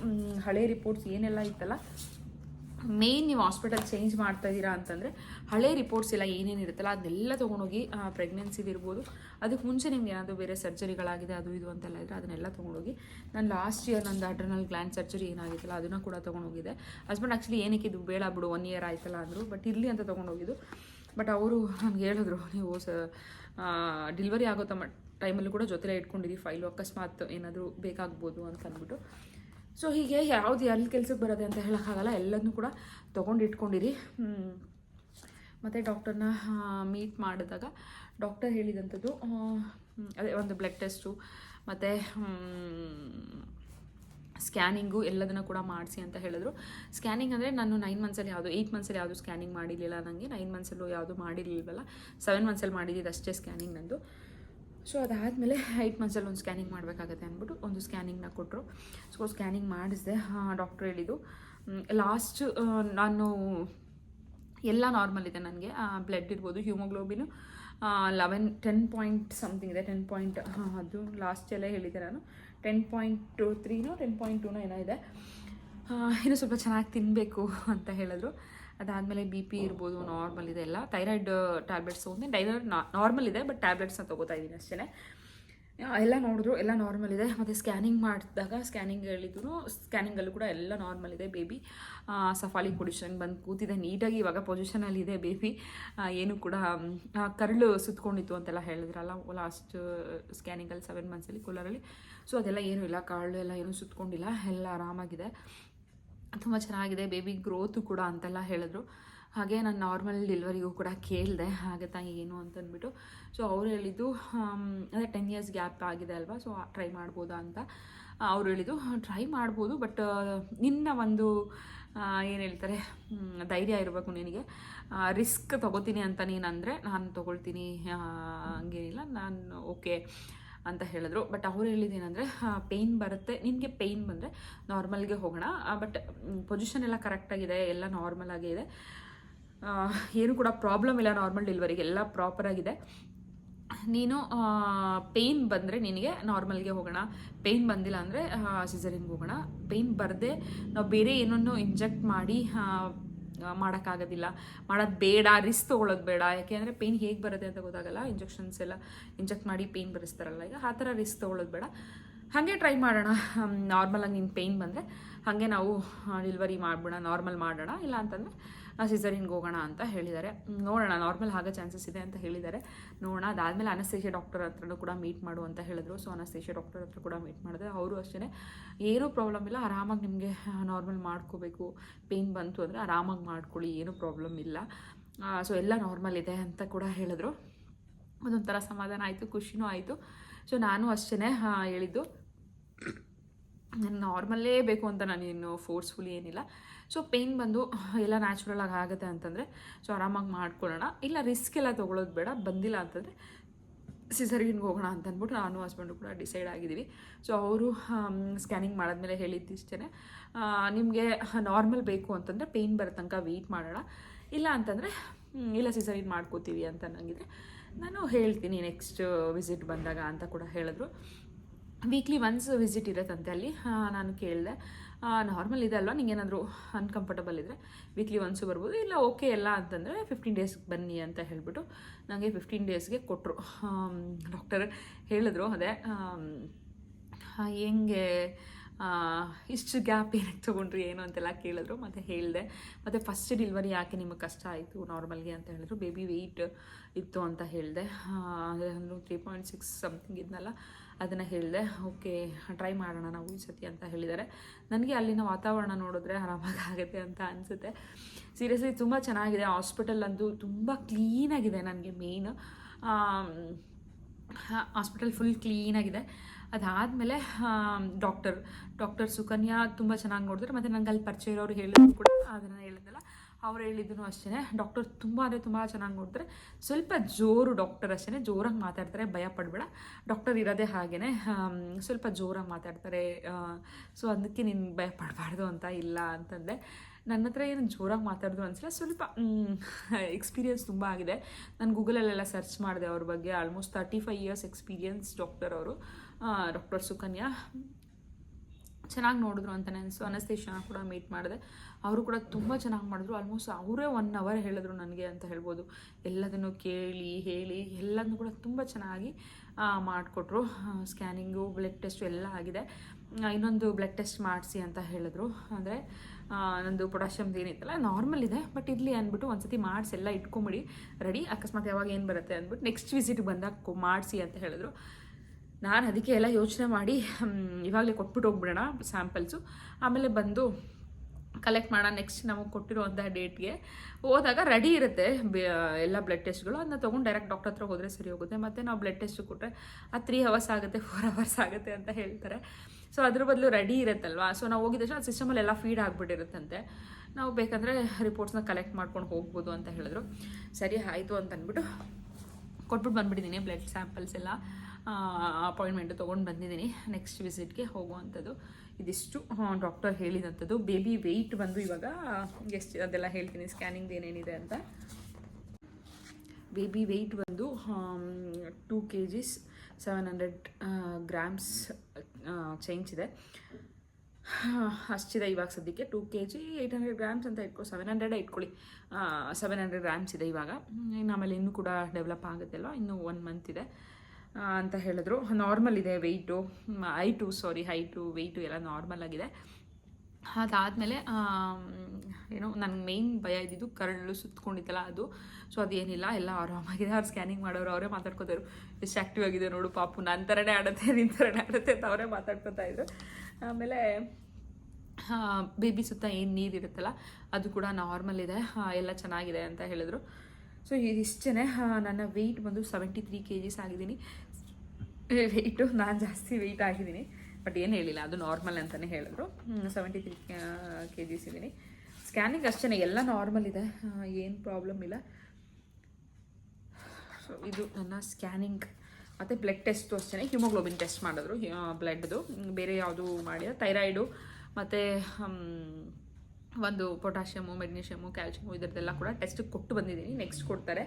ಹಳೆ ರಿಪೋರ್ಟ್ಸ್ ಏನೆಲ್ಲ ಇತ್ತಲ್ಲ ಮೇನ್ ನೀವು ಹಾಸ್ಪಿಟಲ್ ಚೇಂಜ್ ಮಾಡ್ತಾ ಇದ್ದೀರಾ ಅಂತಂದರೆ ಹಳೆ ರಿಪೋರ್ಟ್ಸ್ ಎಲ್ಲ ಏನೇನು ಇರುತ್ತಲ್ಲ ಅದನ್ನೆಲ್ಲ ತೊಗೊಂಡೋಗಿ ಪ್ರೆಗ್ನೆನ್ಸಿದು ಇರ್ಬೋದು. ಅದಕ್ಕೆ ಮುಂಚೆ ನಿಮ್ಗೆ ಏನಾದರೂ ಬೇರೆ ಸರ್ಜರಿಗಳಾಗಿದೆ ಅದು ಇದು ಅಂತೆಲ್ಲ ಇದ್ದರೆ ಅದನ್ನೆಲ್ಲ ತೊಗೊಂಡೋಗಿ, ನಾನು ಲಾಸ್ಟ್ ಇಯರ್ ನಂದು ಅಡ್ರನಲ್ ಗ್ಲ್ಯಾಂಡ್ ಸರ್ಜರಿ ಏನಾಗಿತ್ತಲ್ಲ, ಅದನ್ನು ಕೂಡ ತೊಗೊಂಡೋಗಿದ್ದೆ. ಹಸ್ಬೆಂಡ್ ಆ್ಯಕ್ಚುಲಿ ಏನಕ್ಕೆ ಇದು ಬೇಡ ಬಿಡು ಒನ್ ಇಯರ್ ಆಯ್ತಲ್ಲ ಅಂದರು ಬಟ್ ಇರಲಿ ಅಂತ ತೊಗೊಂಡೋಗಿದ್ದು. ಬಟ್ ಅವರು ನನಗೆ ಹೇಳಿದ್ರು, ನೀವು ಸ ಡಿಲಿವರಿ ಆಗೋ ತಮ್ಮ ಟೈಮಲ್ಲಿ ಕೂಡ ಜೊತೆಲೇ ಇಟ್ಕೊಂಡಿದ್ದೀವಿ ಫೈಲು ಅಕಸ್ಮಾತ್ ಏನಾದರೂ ಬೇಕಾಗ್ಬೋದು ಅಂತ ಅಂದ್ಬಿಟ್ಟು ಸೊ ಹೀಗೆ ಯಾವುದು ಎಲ್ಲಿ ಕೆಲ್ಸಕ್ಕೆ ಬರೋದೆ ಅಂತ ಹೇಳೋಕ್ಕಾಗಲ್ಲ. ಎಲ್ಲದನ್ನೂ ಕೂಡ ತೊಗೊಂಡು ಇಟ್ಕೊಂಡಿರಿ. ಮತ್ತು ಡಾಕ್ಟರ್ನ ಮೀಟ್ ಮಾಡಿದಾಗ ಡಾಕ್ಟರ್ ಹೇಳಿದಂಥದ್ದು ಅದೇ ಒಂದು ಬ್ಲಡ್ ಟೆಸ್ಟು ಮತ್ತು ಸ್ಕ್ಯಾನಿಂಗು ಎಲ್ಲದನ್ನು ಕೂಡ ಮಾಡಿಸಿ ಅಂತ ಹೇಳಿದ್ರು. ಸ್ಕ್ಯಾನಿಂಗ್ ಅಂದರೆ ನಾನು ನೈನ್ ಮಂತ್ಸಲ್ಲಿ ಯಾವುದು ಏಯ್ಟ್ ಮಂತ್ಸಲ್ಲಿ ಯಾವುದು ಸ್ಕ್ಯಾನಿಂಗ್ ಮಾಡಿರಲಿಲ್ಲ ನನಗೆ ನೈನ್ ಮಂತ್ಸಲ್ಲೂ ಯಾವುದು ಮಾಡಿರಲಿಲ್ವಲ್ಲ? ಸೆವೆನ್ ಮಂತ್ಸಲ್ಲಿ ಮಾಡಿದ್ದು ಅಷ್ಟೇ ಸ್ಕ್ಯಾನಿಂಗ್ ನಂದು. ಸೊ ಅದಾದಮೇಲೆ ಏಯ್ಟ್ ಮಂತ್ಸಲ್ಲಿ ಒಂದು ಸ್ಕ್ಯಾನಿಂಗ್ ಮಾಡಬೇಕಾಗತ್ತೆ ಅಂದ್ಬಿಟ್ಟು ಒಂದು ಸ್ಕ್ಯಾನಿಂಗ್ನ ಕೊಟ್ಟರು ಸೊ ಸ್ಕ್ಯಾನಿಂಗ್ ಮಾಡಿಸಿದೆ. ಡಾಕ್ಟ್ರ್ ಹೇಳಿದ್ದು. ಲಾಸ್ಟ್ ನಾನು ಎಲ್ಲ ನಾರ್ಮಲ್ ಇದೆ ನನಗೆ. ಬ್ಲಡ್ ಇರ್ಬೋದು haemoglobin eleven ten point something ಇದೆ. ಟೆನ್ ಪಾಯಿಂಟ್ ಅದು ಲಾಸ್ಟ್ ಎಲ್ಲ ಹೇಳಿದ್ದೆ ನಾನು. ಟೆನ್ ಪಾಯಿಂಟ್ ಟು ತ್ರೀನೋ ಟೆನ್ ಪಾಯಿಂಟ್ ಟೂನೋ ಏನೋ ಇದೆ. ಇನ್ನೂ ಇನ್ನು ಸ್ವಲ್ಪ ಚೆನ್ನಾಗಿ ತಿನ್ನಬೇಕು ಅಂತ ಹೇಳಿದ್ರು. ಅದಾದಮೇಲೆ ಬಿ ಪಿ ಇರ್ಬೋದು ನಾರ್ಮಲ್ ಇದೆ ಎಲ್ಲ. ಥೈರಾಯ್ಡ್ ಟ್ಯಾಬ್ಲೆಟ್ಸ್ ಒಂದು ಡೈರಾಯ್ಡ್ ನಾರ್ಮಲ್ ಇದೆ ಬಟ್ ಟ್ಯಾಬ್ಲೆಟ್ಸ್ನ ತೊಗೋತಾ ಇದ್ದೀನಿ ಅಷ್ಟೇ ಎಲ್ಲ ನೋಡಿದ್ರು ಎಲ್ಲ ನಾರ್ಮಲ್ ಇದೆ. ಮತ್ತು ಸ್ಕ್ಯಾನಿಂಗ್ ಮಾಡಿದಾಗ ಸ್ಕ್ಯಾನಿಂಗ್ ಹೇಳಿದ್ರು. ಸ್ಕ್ಯಾನಿಂಗಲ್ಲೂ ಕೂಡ ಎಲ್ಲ ನಾರ್ಮಲ್ ಇದೆ ಬೇಬಿ ಸಫಾಲಿ ಪೊಸಿಷನ್ ಬಂದು ಕೂತಿದೆ. ನೀಟಾಗಿ ಇವಾಗ ಪೊಸಿಷನಲ್ಲಿ ಇದೆ ಬೇಬಿ ಏನು ಕೂಡ ಕರಳು ಸುತ್ಕೊಂಡಿತ್ತು ಅಂತೆಲ್ಲ ಹೇಳಿದ್ರಲ್ಲ ಲಾಸ್ಟ್ ಸ್ಕ್ಯಾನಿಂಗಲ್ಲಿ ಸೆವೆನ್ ಮಂತ್ಸಲ್ಲಿ ಕೂಲರಲ್ಲಿ. ಸೊ ಅದೆಲ್ಲ ಏನೂ ಇಲ್ಲ ಕಾಳು ಎಲ್ಲ ಏನೂ ಸುತ್ಕೊಂಡಿಲ್ಲ ಎಲ್ಲ ಆರಾಮಾಗಿದೆ. ತುಂಬ ಚೆನ್ನಾಗಿದೆ ಬೇಬಿ ಗ್ರೋತು ಕೂಡ ಅಂತೆಲ್ಲ ಹೇಳಿದ್ರು. ಹಾಗೆ ನಾನು ನಾರ್ಮಲ್ ಡೆಲಿವರಿಗೂ ಕೂಡ ಕೇಳಿದೆ, ಹಾಗೆ ತಾಯಿ ಏನು ಅಂತಂದ್ಬಿಟ್ಟು ಸೊ ಅವ್ರು ಹೇಳಿದ್ದು ಅಂದರೆ ಅದೇ ಟೆನ್ ಇಯರ್ಸ್ ಗ್ಯಾಪ್ ಆಗಿದೆ ಅಲ್ವಾ ಸೊ ಟ್ರೈ ಮಾಡ್ಬೋದಾ ಅಂತ. ಅವ್ರು ಹೇಳಿದ್ದು ಟ್ರೈ ಮಾಡ್ಬೋದು ಬಟ್ ನಿನ್ನ ಒಂದು ಏನು ಹೇಳ್ತಾರೆ ಧೈರ್ಯ ಇರಬೇಕು ನಿನಗೆ. ರಿಸ್ಕ್ ತೊಗೋತೀನಿ ಅಂತ ನೀನಂದರೆ, ನಾನು ತೊಗೊಳ್ತೀನಿ ಹಂಗೇನಿಲ್ಲ, ನಾನು ಓಕೆ ಅಂತ ಹೇಳಿದ್ರು. ಬಟ್ ಅವ್ರು ಹೇಳಿದ್ದೇನೆಂದರೆ ಪೇಯ್ನ್ ಬರುತ್ತೆ. ನಿನಗೆ ಪೇಯ್ನ್ ಬಂದರೆ ನಾರ್ಮಲ್ಗೆ ಹೋಗೋಣ. ಬಟ್ ಪೊಸಿಷನ್ ಎಲ್ಲ ಕರೆಕ್ಟಾಗಿದೆ ಎಲ್ಲ ನಾರ್ಮಲ್ ಆಗೇ ಇದೆ. ಏನು ಕೂಡ ಪ್ರಾಬ್ಲಮ್ ಇಲ್ಲ ನಾರ್ಮಲ್ ಡೆಲಿವರಿಗೆ ಎಲ್ಲ ಪ್ರಾಪರಾಗಿದೆ ನೀನು ಪೇಯ್ನ್ ಬಂದರೆ ನಿನಗೆ ನಾರ್ಮಲ್ಗೆ ಹೋಗೋಣ. ಪೇಯ್ನ್ ಬಂದಿಲ್ಲ ಅಂದರೆ ಸಿಸರಿಂಗ್ ಹೋಗೋಣ. ಪೇಯ್ನ್ ಬರದೆ ನಾವು ಬೇರೆ ಏನನ್ನು ಇಂಜೆಕ್ಟ್ ಮಾಡಿ ಮಾಡೋಕ್ಕಾಗೋದಿಲ್ಲ. ಮಾಡೋದು ಬೇಡ, ರಿಸ್ಕ್ ತೊಗೊಳ್ಳೋದು ಬೇಡ. ಯಾಕೆಂದರೆ ಪೇಯ್ನ್ ಹೇಗೆ ಬರುತ್ತೆ ಅಂತ ಗೊತ್ತಾಗಲ್ಲ. ಇಂಜೆಕ್ಷನ್ಸ್ ಎಲ್ಲ ಇಂಜೆಕ್ಟ್ ಮಾಡಿ ಪೇಯ್ನ್ ಬರೆಸ್ತಾರಲ್ಲ. ಈಗ ಆ ಥರ ರಿಸ್ಕ್ ತೊಗೊಳೋದು ಬೇಡ. ಹಾಗೆ ಟ್ರೈ ಮಾಡೋಣ. ನಾರ್ಮಲಾಗಿ ನಿನ್ನ ಪೇಯ್ನ್ ಬಂದರೆ ಹಾಗೆ ನಾವು ಡೆಲಿವರಿ ಮಾಡ್ಬಿಡೋಣ ನಾರ್ಮಲ್ ಮಾಡೋಣ. ಇಲ್ಲ ಅಂತಂದರೆ ಸಿಸರಿನ್ಗೆ ಹೋಗೋಣ ಅಂತ ಹೇಳಿದ್ದಾರೆ. ನೋಡೋಣ ನಾರ್ಮಲ್ ಆಗೋ ಚಾನ್ಸಸ್ ಇದೆ ಅಂತ ಹೇಳಿದ್ದಾರೆ. ನೋಡೋಣ, ಅದಾದಮೇಲೆ ಅನಸ್ತೇಷಿಯ ಡಾಕ್ಟರ್ ಹತ್ರನೂ ಕೂಡ ಮೀಟ್ ಮಾಡು ಅಂತ ಹೇಳಿದ್ರು. ಸೊ ಅನಸ್ತೇಷಿಯ ಡಾಕ್ಟರ್ ಹತ್ರ ಕೂಡ ಮೀಟ್ ಮಾಡಿದೆ ಅವರು ಅಷ್ಟೇ ಏನೂ ಪ್ರಾಬ್ಲಮ್ ಇಲ್ಲ. ಆರಾಮಾಗಿ ನಿಮಗೆ ನಾರ್ಮಲ್ ಮಾಡ್ಕೋಬೇಕು. ಪೇಯ್ನ್ ಬಂತು ಅಂದರೆ ಆರಾಮಾಗಿ ಮಾಡ್ಕೊಳ್ಳಿ, ಏನೂ ಪ್ರಾಬ್ಲಮ್ ಇಲ್ಲ. ಸೊ ಎಲ್ಲ ನಾರ್ಮಲ್ ಇದೆ ಅಂತ ಕೂಡ ಹೇಳಿದ್ರು. ಅದೊಂಥರ ಸಮಾಧಾನ ಆಯಿತು, ಖುಷಿನೂ ಆಯಿತು. ಸೊ ನಾನು ಅಷ್ಟೇ ಹೇಳಿದ್ದು. ನಾರ್ಮಲ್ಲೇ ಬೇಕು ಅಂತ ನಾನೇನು ಫೋರ್ಸ್ಫುಲಿ ಏನಿಲ್ಲ. ಸೊ ಪೇಯ್ನ್ ಬಂದು ಎಲ್ಲ ನ್ಯಾಚುರಲ್ ಆಗಿ ಆಗುತ್ತೆ ಅಂತಂದರೆ ಸೊ ಆರಾಮಾಗಿ ಮಾಡ್ಕೊಳ್ಳೋಣ. ಇಲ್ಲ ರಿಸ್ಕ್ ಎಲ್ಲ ತೊಗೊಳೋದು ಬೇಡ, ಬಂದಿಲ್ಲ ಅಂತಂದರೆ ಸಿಸರ್ಗಿನ್ಗೆ ಹೋಗೋಣ ಅಂತ ಅಂದ್ಬಿಟ್ಟು ನಾನು ಹಸ್ಬೆಂಡು ಕೂಡ ಡಿಸೈಡ್ ಆಗಿದ್ದೀವಿ. ಸೊ ಅವರು ಸ್ಕ್ಯಾನಿಂಗ್ ಮಾಡಿದ್ಮೇಲೆ ಹೇಳಿದ್ದಿಷ್ಟೇ ನಿಮಗೆ ನಾರ್ಮಲ್ ಬೇಕು ಅಂತಂದರೆ ಪೇಯ್ನ್ ಬರೋ ತನಕ ವೆಯ್ಟ್ ಮಾಡೋಣ. ಇಲ್ಲ ಅಂತಂದರೆ ಇಲ್ಲ ಸಿಸರಿನ್ ಮಾಡ್ಕೋತೀವಿ ಅಂತ ನನಗಿದ್ರೆ ನಾನು ಹೇಳ್ತೀನಿ ನೆಕ್ಸ್ಟ್ ವಿಸಿಟ್ ಬಂದಾಗ ಅಂತ ಕೂಡ ಹೇಳಿದ್ರು. ವೀಕ್ಲಿ ಒನ್ಸ್ ವಿಸಿಟ್ ಇರುತ್ತಂತೆ ಅಲ್ಲಿ. ನಾನು ಕೇಳಿದೆ. ನಾರ್ಮಲ್ ಇದೆ ಅಲ್ವಾ? ನಿಂಗೇನಾದರೂ ಅನ್ಕಂಫರ್ಟಬಲ್ ಇದ್ದರೆ ವೀಕ್ಲಿ ಒನ್ಸು ಬರ್ಬೋದು. ಇಲ್ಲ ಓಕೆ ಎಲ್ಲ ಅಂತಂದರೆ ಫಿಫ್ಟೀನ್ ಡೇಸ್ಗೆ ಬನ್ನಿ ಅಂತ ಹೇಳಿಬಿಟ್ಟು ನನಗೆ ಫಿಫ್ಟೀನ್ ಡೇಸ್ಗೆ ಕೊಟ್ಟರು ಡಾಕ್ಟರ್ ಹೇಳಿದ್ರು ಅದೇ. ಹೆಂಗೆ ಇಷ್ಟು ಗ್ಯಾಪ್ ಏನಕ್ಕೆ ತೊಗೊಂಡ್ರಿ, ಏನು ಅಂತೆಲ್ಲ ಕೇಳಿದ್ರು. ಮತ್ತು ಹೇಳಿದೆ. ಮತ್ತು ಫಸ್ಟ್ ಡಿಲ್ವರಿ ಯಾಕೆ ನಿಮಗೆ ಕಷ್ಟ ಆಯಿತು ನಾರ್ಮಲ್ಗೆ ಅಂತ ಹೇಳಿದ್ರು. ಬೇಬಿ ವೆಯ್ಟ್ ಇತ್ತು ಅಂತ ಹೇಳಿದೆ. ಅಂದರೆ ತ್ರೀ ಪಾಯಿಂಟ್ ಸಿಕ್ಸ್ ಸಮಥಿಂಗ್ ಇದ್ನಲ್ಲ. ಅದನ್ನು ಹೇಳಿದೆ, ಓಕೆ, ಟ್ರೈ ಮಾಡೋಣ ನಾವು ಈ ಸತಿ ಅಂತ ಹೇಳಿದ್ದಾರೆ. ನನಗೆ ಅಲ್ಲಿನ ವಾತಾವರಣ ನೋಡಿದ್ರೆ ಆರಾಮಾಗಿ ಆಗುತ್ತೆ ಅಂತ ಅನಿಸುತ್ತೆ. ಸೀರಿಯಸ್ಲಿ ತುಂಬ ಚೆನ್ನಾಗಿದೆ. ಹಾಸ್ಪಿಟಲ್ ಅಂತೂ ತುಂಬ ಕ್ಲೀನಾಗಿದೆ ನನಗೆ ಮೇಯ್ನ್ ಹಾಸ್ಪಿಟಲ್ ಫುಲ್ ಕ್ಲೀನಾಗಿದೆ ಅದಾದಮೇಲೆ ಡಾಕ್ಟರ್ ಡಾಕ್ಟರ್ ಸುಕನ್ಯಾ ತುಂಬ ಚೆನ್ನಾಗಿ ನೋಡಿದ್ರು ಮತ್ತು ನನಗೆ ಅಲ್ಲಿ ಪರಿಚಯ ಇರೋರು ಹೇಳಿದ್ರು ಕೂಡ ಅದನ್ನು ಹೇಳಿದ್ನಲ್ಲ. ಅವ್ರು ಹೇಳಿದ್ರು ಅಷ್ಟೇ ಡಾಕ್ಟರ್ ತುಂಬ ಅಂದರೆ ತುಂಬ ಚೆನ್ನಾಗಿ ನೋಡಿದ್ರೆ ಸ್ವಲ್ಪ ಜೋರು ಡಾಕ್ಟರ್ ಅಷ್ಟೇ ಜೋರಾಗಿ ಮಾತಾಡ್ತಾರೆ. ಭಯ ಪಡಬೇಡ. ಡಾಕ್ಟರ್ ಇರೋದೇ ಹಾಗೇ ಸ್ವಲ್ಪ ಜೋರಾಗಿ ಮಾತಾಡ್ತಾರೆ. ಸೊ ಅದಕ್ಕೆ ನೀನು ಭಯ ಪಡಬಾರ್ದು ಅಂತ ಇಲ್ಲ ಅಂತಂದೆ. ನನ್ನ ಹತ್ರ ಏನು ಜೋರಾಗಿ ಮಾತಾಡಿದ್ರು ಅನಿಸಿಲ್ಲ. ಸ್ವಲ್ಪ ಎಕ್ಸ್ಪೀರಿಯನ್ಸ್ ತುಂಬ ಆಗಿದೆ. ನಾನು ಗೂಗಲಲ್ಲೆಲ್ಲ ಸರ್ಚ್ ಮಾಡಿದೆ ಅವ್ರ ಬಗ್ಗೆ. Almost thirty five years experience doctor ಅವರು ಡಾಕ್ಟರ್ ಸುಕನ್ಯಾ. ಚೆನ್ನಾಗಿ ನೋಡಿದ್ರು ಅಂತಲೇ ಅನಿಸ್ತು ಅನಸ್ತೇಶನ ಕೂಡ ಮೀಟ್ ಮಾಡಿದೆ. ಅವರು ಕೂಡ ತುಂಬ ಚೆನ್ನಾಗಿ ಮಾಡಿದ್ರು. ಆಲ್ಮೋಸ್ಟ್ ಅವರೇ ಒನ್ ಅವರ್ ಹೇಳಿದ್ರು ನನಗೆ ಅಂತ ಹೇಳ್ಬೋದು. ಎಲ್ಲದನ್ನು ಕೇಳಿ, ಹೇಳಿ ಎಲ್ಲದನ್ನು ಕೂಡ ತುಂಬ ಚೆನ್ನಾಗಿ ಮಾಡಿಕೊಟ್ರು. ಸ್ಕ್ಯಾನಿಂಗು ಬ್ಲಡ್ ಟೆಸ್ಟು ಎಲ್ಲ ಆಗಿದೆ. ಇನ್ನೊಂದು ಬ್ಲಡ್ ಟೆಸ್ಟ್ ಮಾಡಿಸಿ ಅಂತ ಹೇಳಿದ್ರು. ಅಂದರೆ ನಂದು ಪೊಟ್ಯಾಷಿಯಮ್ದು ಏನಿತ್ತಲ್ಲ ನಾರ್ಮಲ್ ಇದೆ ಬಟ್ ಇರಲಿ ಅಂದ್ಬಿಟ್ಟು ಒಂದ್ಸತಿ ಮಾಡಿಸಿ ಎಲ್ಲ ಇಟ್ಕೊಂಬಿಡಿ. ರೆಡಿ ಅಕಸ್ಮಾತ್ ಯಾವಾಗ ಏನು ಬರುತ್ತೆ ಅಂದ್ಬಿಟ್ಟು ನೆಕ್ಸ್ಟ್ ವಿಸಿಟ್ ಬಂದಾಗ ಮಾಡಿಸಿ ಅಂತ ಹೇಳಿದ್ರು. ನಾನು ಅದಕ್ಕೆ ಎಲ್ಲ ಯೋಚನೆ ಮಾಡಿ ಇವಾಗಲೇ ಕೊಟ್ಬಿಟ್ಟು ಹೋಗ್ಬಿಡೋಣ ಸ್ಯಾಂಪಲ್ಸು ಆಮೇಲೆ ಬಂದು ಕಲೆಕ್ಟ್ ಮಾಡೋಣ ನೆಕ್ಸ್ಟ್ ನಮಗೆ ಕೊಟ್ಟಿರುವಂಥ ಡೇಟ್ಗೆ ಹೋದಾಗ ರೆಡಿ ಇರುತ್ತೆ ಎಲ್ಲ ಬ್ಲಡ್ ಟೆಸ್ಟ್ಗಳು ಅದನ್ನ ತೊಗೊಂಡು ಡೈರೆಕ್ಟ್ ಡಾಕ್ಟರ್ ಹತ್ರ ಹೋದರೆ ಸರಿ ಹೋಗುತ್ತೆ. ಮತ್ತು ನಾವು ಬ್ಲಡ್ ಟೆಸ್ಟ್ ಕೊಟ್ಟರೆ ಆ ತ್ರೀ ಅವರ್ಸ್ ಆಗುತ್ತೆ ಫೋರ್ ಅವರ್ಸ್ ಆಗುತ್ತೆ ಅಂತ ಹೇಳ್ತಾರೆ. ಸೊ ಅದ್ರ ಬದಲು ರೆಡಿ ಇರುತ್ತಲ್ವಾ? ಸೊ ನಾವು ಹೋಗಿದ ತಕ್ಷಣ ಸಿಸ್ಟಮಲ್ಲಿ ಎಲ್ಲ ಫೀಡ್ ಆಗಿಬಿಟ್ಟಿರುತ್ತಂತೆ. ನಾವು ಬೇಕಂದರೆ ರಿಪೋರ್ಟ್ಸ್ನ ಕಲೆಕ್ಟ್ ಮಾಡ್ಕೊಂಡು ಹೋಗ್ಬೋದು ಅಂತ ಹೇಳಿದ್ರು. ಸರಿ, ಆಯಿತು ಅಂತ ಅಂದ್ಬಿಟ್ಟು ಕೊಟ್ಬಿಟ್ಟು ಬಂದ್ಬಿಟ್ಟಿದ್ದೀನಿ ಬ್ಲಡ್ ಸ್ಯಾಂಪಲ್ಸ್ ಎಲ್ಲ. ಅಪಾಯಿಂಟ್ಮೆಂಟ್ ತೊಗೊಂಡು ಬಂದಿದ್ದೀನಿ. ನೆಕ್ಸ್ಟ್ ವಿಸಿಟ್ಗೆ ಹೋಗುವಂಥದ್ದು. ಇದಿಷ್ಟು ಡಾಕ್ಟರ್ ಹೇಳಿದಂಥದ್ದು. ಬೇಬಿ ವೆಯ್ಟ್ ಬಂದು ಇವಾಗ ಎಷ್ಟು, ಅದೆಲ್ಲ ಹೇಳ್ತೀನಿ. ಸ್ಕ್ಯಾನಿಂಗ್ ಏನೇನಿದೆ ಅಂತ. ಬೇಬಿ ವೆಯ್ಟ್ ಬಂದು two K Gs seven hundred grams change ಇದೆ. ಅಷ್ಟಿದೆ ಇವಾಗ ಸದ್ಯಕ್ಕೆ. Two K G eight hundred grams ಅಂತ ಇಟ್ಕೊ ಸೆವೆನ್ ಹಂಡ್ರೆಡೇ ಇಟ್ಕೊಳ್ಳಿ. ಸೆವೆನ್ ಹಂಡ್ರೆಡ್ ಗ್ರಾಮ್ಸ್ ಇದೆ ಇವಾಗ. ಇನ್ನು ಆಮೇಲೆ ಇನ್ನೂ ಕೂಡ ಡೆವಲಪ್ ಆಗುತ್ತಲ್ವ? ಇನ್ನೂ ಒನ್ ಮಂತ್ ಇದೆ. ಅಂತ ಹೇಳಿದ್ರು. ನಾರ್ಮಲ್ ಇದೆ weight height sorry height weight ಎಲ್ಲ ನಾರ್ಮಲ್ ಆಗಿದೆ. ಅದಾದಮೇಲೆ ಏನೋ ನನಗೆ ಮೇಯ್ನ್ ಭಯ ಇದ್ದಿದ್ದು ಕರಳು ಸುತ್ತಕೊಂಡಿತ್ತಲ್ಲ ಅದು. ಸೊ ಅದೇನಿಲ್ಲ, ಎಲ್ಲ ಆರಾಮಾಗಿದೆ. ಅವ್ರು ಸ್ಕ್ಯಾನಿಂಗ್ ಮಾಡೋರು, ಅವರೇ ಮಾತಾಡ್ಕೋತಾರು ಎಷ್ಟು ಆ್ಯಕ್ಟಿವ್ ಆಗಿದೆ ನೋಡು ಪಾಪು. ನನ್ನ ಥರನೇ ಆಡುತ್ತೆ ನಿನ್ನ ಥರನೇ ಆಡುತ್ತೆ ಅಂತ ಅವರೇ ಮಾತಾಡ್ಕೊತಾ ಇದ್ರು. ಆಮೇಲೆ ಬೇಬಿ ಸುತ್ತ ಏನು ನೀರಿರುತ್ತಲ್ಲ ಅದು ಕೂಡ ನಾರ್ಮಲ್ ಇದೆ. ಎಲ್ಲ ಚೆನ್ನಾಗಿದೆ ಅಂತ ಹೇಳಿದ್ರು. ಸೊ ಇದಿಷ್ಟೇ ನನ್ನ ವೆಯ್ಟ್ ಬಂದು ಸೆವೆಂಟಿ ತ್ರೀ ಕೆ ಜಿಸ್ ಆಗಿದ್ದೀನಿ. ವೆಯ್ಟು ನಾನು ಜಾಸ್ತಿ ವೆಯ್ಟ್ ಆಗಿದ್ದೀನಿ. ಬಟ್ ಏನು ಹೇಳಿಲ್ಲ, ಅದು ನಾರ್ಮಲ್ ಅಂತಲೇ ಹೇಳಿದ್ರು. ಸೆವೆಂಟಿ ತ್ರೀ ಕೆ ಜಿಸ್ ಇದ್ದೀನಿ. ಸ್ಕ್ಯಾನಿಂಗ್ ಅಷ್ಟೇ ಎಲ್ಲ ನಾರ್ಮಲ್ ಇದೆ. ಏನು ಪ್ರಾಬ್ಲಮ್ ಇಲ್ಲ. ಸೊ ಇದು ನನ್ನ ಸ್ಕ್ಯಾನಿಂಗ್ ಮತ್ತು ಬ್ಲಡ್ ಟೆಸ್ಟು ಅಷ್ಟೇ ಹಿಮೋಗ್ಲೋಬಿನ್ ಟೆಸ್ಟ್ ಮಾಡಿದ್ರು ಬ್ಲಡ್ದು ಬೇರೆ ಯಾವುದು ಮಾಡಿದ ಥೈರಾಯ್ಡು ಮತ್ತು ಒಂದು ಪೊಟ್ಯಾಷಿಯಮು ಮೆಗ್ನೀಷಿಯಮು ಕ್ಯಾಲ್ಶಿಯಮು ಇದರದ್ದೆಲ್ಲ ಕೂಡ ಟೆಸ್ಟಿಗೆ ಕೊಟ್ಟು ಬಂದಿದ್ದೀನಿ. ನೆಕ್ಸ್ಟ್ ಕೊಡ್ತಾರೆ.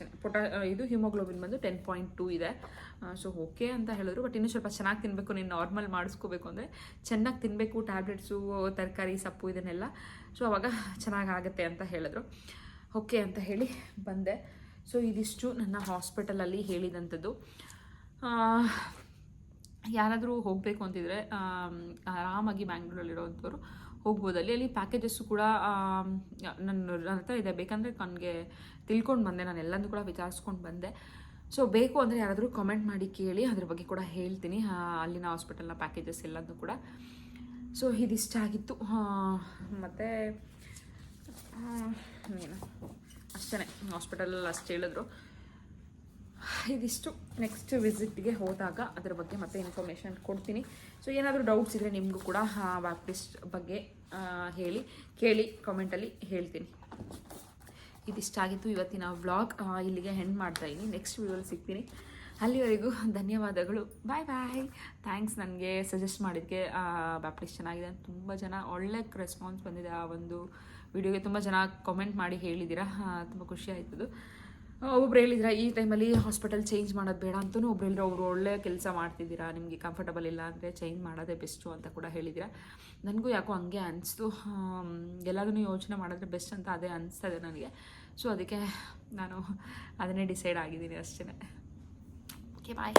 ಅಷ್ಟೇ ಪೊಟಾ ಇದು ಹಿಮೋಗ್ಲೋಬಿನ್ ಬಂದು ಟೆನ್ ಪಾಯಿಂಟ್ ಟೂ ಇದೆ. ಸೊ ಓಕೆ ಅಂತ ಹೇಳಿದ್ರು ಬಟ್ ಇನ್ನೂ ಸ್ವಲ್ಪ ಚೆನ್ನಾಗಿ ತಿನ್ನಬೇಕು ನೀನು ನಾರ್ಮಲ್ ಮಾಡಿಸ್ಕೋಬೇಕು ಅಂದರೆ ಚೆನ್ನಾಗಿ ತಿನ್ನಬೇಕು ಟ್ಯಾಬ್ಲೆಟ್ಸು ತರಕಾರಿ, ಸೊಪ್ಪು, ಇದನ್ನೆಲ್ಲ. ಸೊ ಅವಾಗ ಚೆನ್ನಾಗಾಗುತ್ತೆ ಅಂತ ಹೇಳಿದ್ರು. ಓಕೆ ಅಂತ ಹೇಳಿ ಬಂದೆ. ಸೊ ಇದಿಷ್ಟು ನನ್ನ ಹಾಸ್ಪಿಟಲಲ್ಲಿ ಹೇಳಿದಂಥದ್ದು. ಯಾರಾದರೂ ಹೋಗಬೇಕು ಅಂತಿದ್ರೆ ಆರಾಮಾಗಿ ಬ್ಯಾಂಗ್ಳೂರಲ್ಲಿರೋವಂಥವ್ರು ಹೋಗ್ಬೋದು ಅಲ್ಲಿ ಪ್ಯಾಕೇಜಸ್ಸು ಕೂಡ ನನ್ನ ನನ್ನ ಹತ್ರ ಇದೆ. ಬೇಕಂದರೆ ನನಗೆ ತಿಳ್ಕೊಂಡು ಬಂದೆ. ನಾನು ಎಲ್ಲನೂ ಕೂಡ ವಿಚಾರಿಸ್ಕೊಂಡು ಬಂದೆ. ಸೊ ಬೇಕು ಅಂದರೆ ಯಾರಾದರೂ ಕಮೆಂಟ್ ಮಾಡಿ ಕೇಳಿ, ಅದ್ರ ಬಗ್ಗೆ ಕೂಡ ಹೇಳ್ತೀನಿ. ಅಲ್ಲಿನ ಹಾಸ್ಪಿಟಲ್ನ ಪ್ಯಾಕೇಜಸ್ ಎಲ್ಲದೂ ಕೂಡ. ಸೊ ಇದಿಷ್ಟ ಆಗಿತ್ತು. ಮತ್ತು ಏನು? ಅಷ್ಟೇ ಹಾಸ್ಪಿಟಲಲ್ಲಿ ಅಷ್ಟು ಹೇಳಿದ್ರು. ಇದಿಷ್ಟು ನೆಕ್ಸ್ಟ್ ವಿಸಿಟ್ಗೆ ಹೋದಾಗ ಅದರ ಬಗ್ಗೆ ಮತ್ತೆ ಇನ್ಫಾರ್ಮೇಷನ್ ಕೊಡ್ತೀನಿ. ಸೊ ಏನಾದರೂ ಡೌಟ್ಸ್ ಇದ್ದರೆ ನಿಮಗೂ ಕೂಡ ಬ್ಯಾಪ್ಟಿಸ್ಟ್ ಬಗ್ಗೆ ಹೇಳಿ, ಕೇಳಿ ಕಾಮೆಂಟಲ್ಲಿ ಹೇಳ್ತೀನಿ. ಇದಿಷ್ಟಾಗಿತ್ತು ಇವತ್ತಿನ ವ್ಲಾಗ್ ಇಲ್ಲಿಗೆ ಹೆಂಡ್ ಮಾಡ್ತಾ ಇದ್ದೀನಿ. ನೆಕ್ಸ್ಟ್ ವಿಡಿಯೋಲಿ ಸಿಗ್ತೀನಿ. ಅಲ್ಲಿವರೆಗೂ ಧನ್ಯವಾದಗಳು. ಬಾಯ್ ಬಾಯ್ ಥ್ಯಾಂಕ್ಸ್ ನನಗೆ ಸಜೆಸ್ಟ್ ಮಾಡಿದ್ದಕ್ಕೆ ಬ್ಯಾಪ್ಟಿಸ್ಟ್ ಚೆನ್ನಾಗಿದೆ ಅಂತ ತುಂಬ ಜನ. ಒಳ್ಳೆ ರೆಸ್ಪಾನ್ಸ್ ಬಂದಿದೆ ಆ ಒಂದು ವಿಡಿಯೋಗೆ ತುಂಬ ಜನ ಕಾಮೆಂಟ್ ಮಾಡಿ ಹೇಳಿದ್ದೀರಾ. ತುಂಬ ಖುಷಿ ಆಯ್ತದು. ಒಬ್ರು ಹೇಳಿದ್ರ, ಈ ಟೈಮಲ್ಲಿ ಹಾಸ್ಪಿಟಲ್ ಚೇಂಜ್ ಮಾಡೋದು ಬೇಡ ಅಂತಲೂ ಒಬ್ರು ಹೇಳಿದ್ರೆ, ಅವರು ಒಳ್ಳೆ ಕೆಲಸ ಮಾಡ್ತಿದ್ದೀರಾ, ನಿಮಗೆ ಕಂಫರ್ಟಬಲ್ ಇಲ್ಲ ಅಂದರೆ ಚೇಂಜ್ ಮಾಡೋದೇ ಬೆಸ್ಟು ಅಂತ ಕೂಡ ಹೇಳಿದಿರಾ. ನನಗೂ ಯಾಕೋ ಹಂಗೆ ಅನಿಸ್ತು. ಎಲ್ಲದನ್ನೂ ಯೋಚನೆ ಮಾಡಿದ್ರೆ ಬೆಸ್ಟ್ ಅಂತ ಅದೇ ಅನಿಸ್ತದೆ ನನಗೆ. ಸೊ ಅದಕ್ಕೆ ನಾನು ಅದನ್ನೇ ಡಿಸೈಡ್ ಆಗಿದ್ದೀನಿ ಅಷ್ಟೇ ಓಕೆ ಬಾಯ್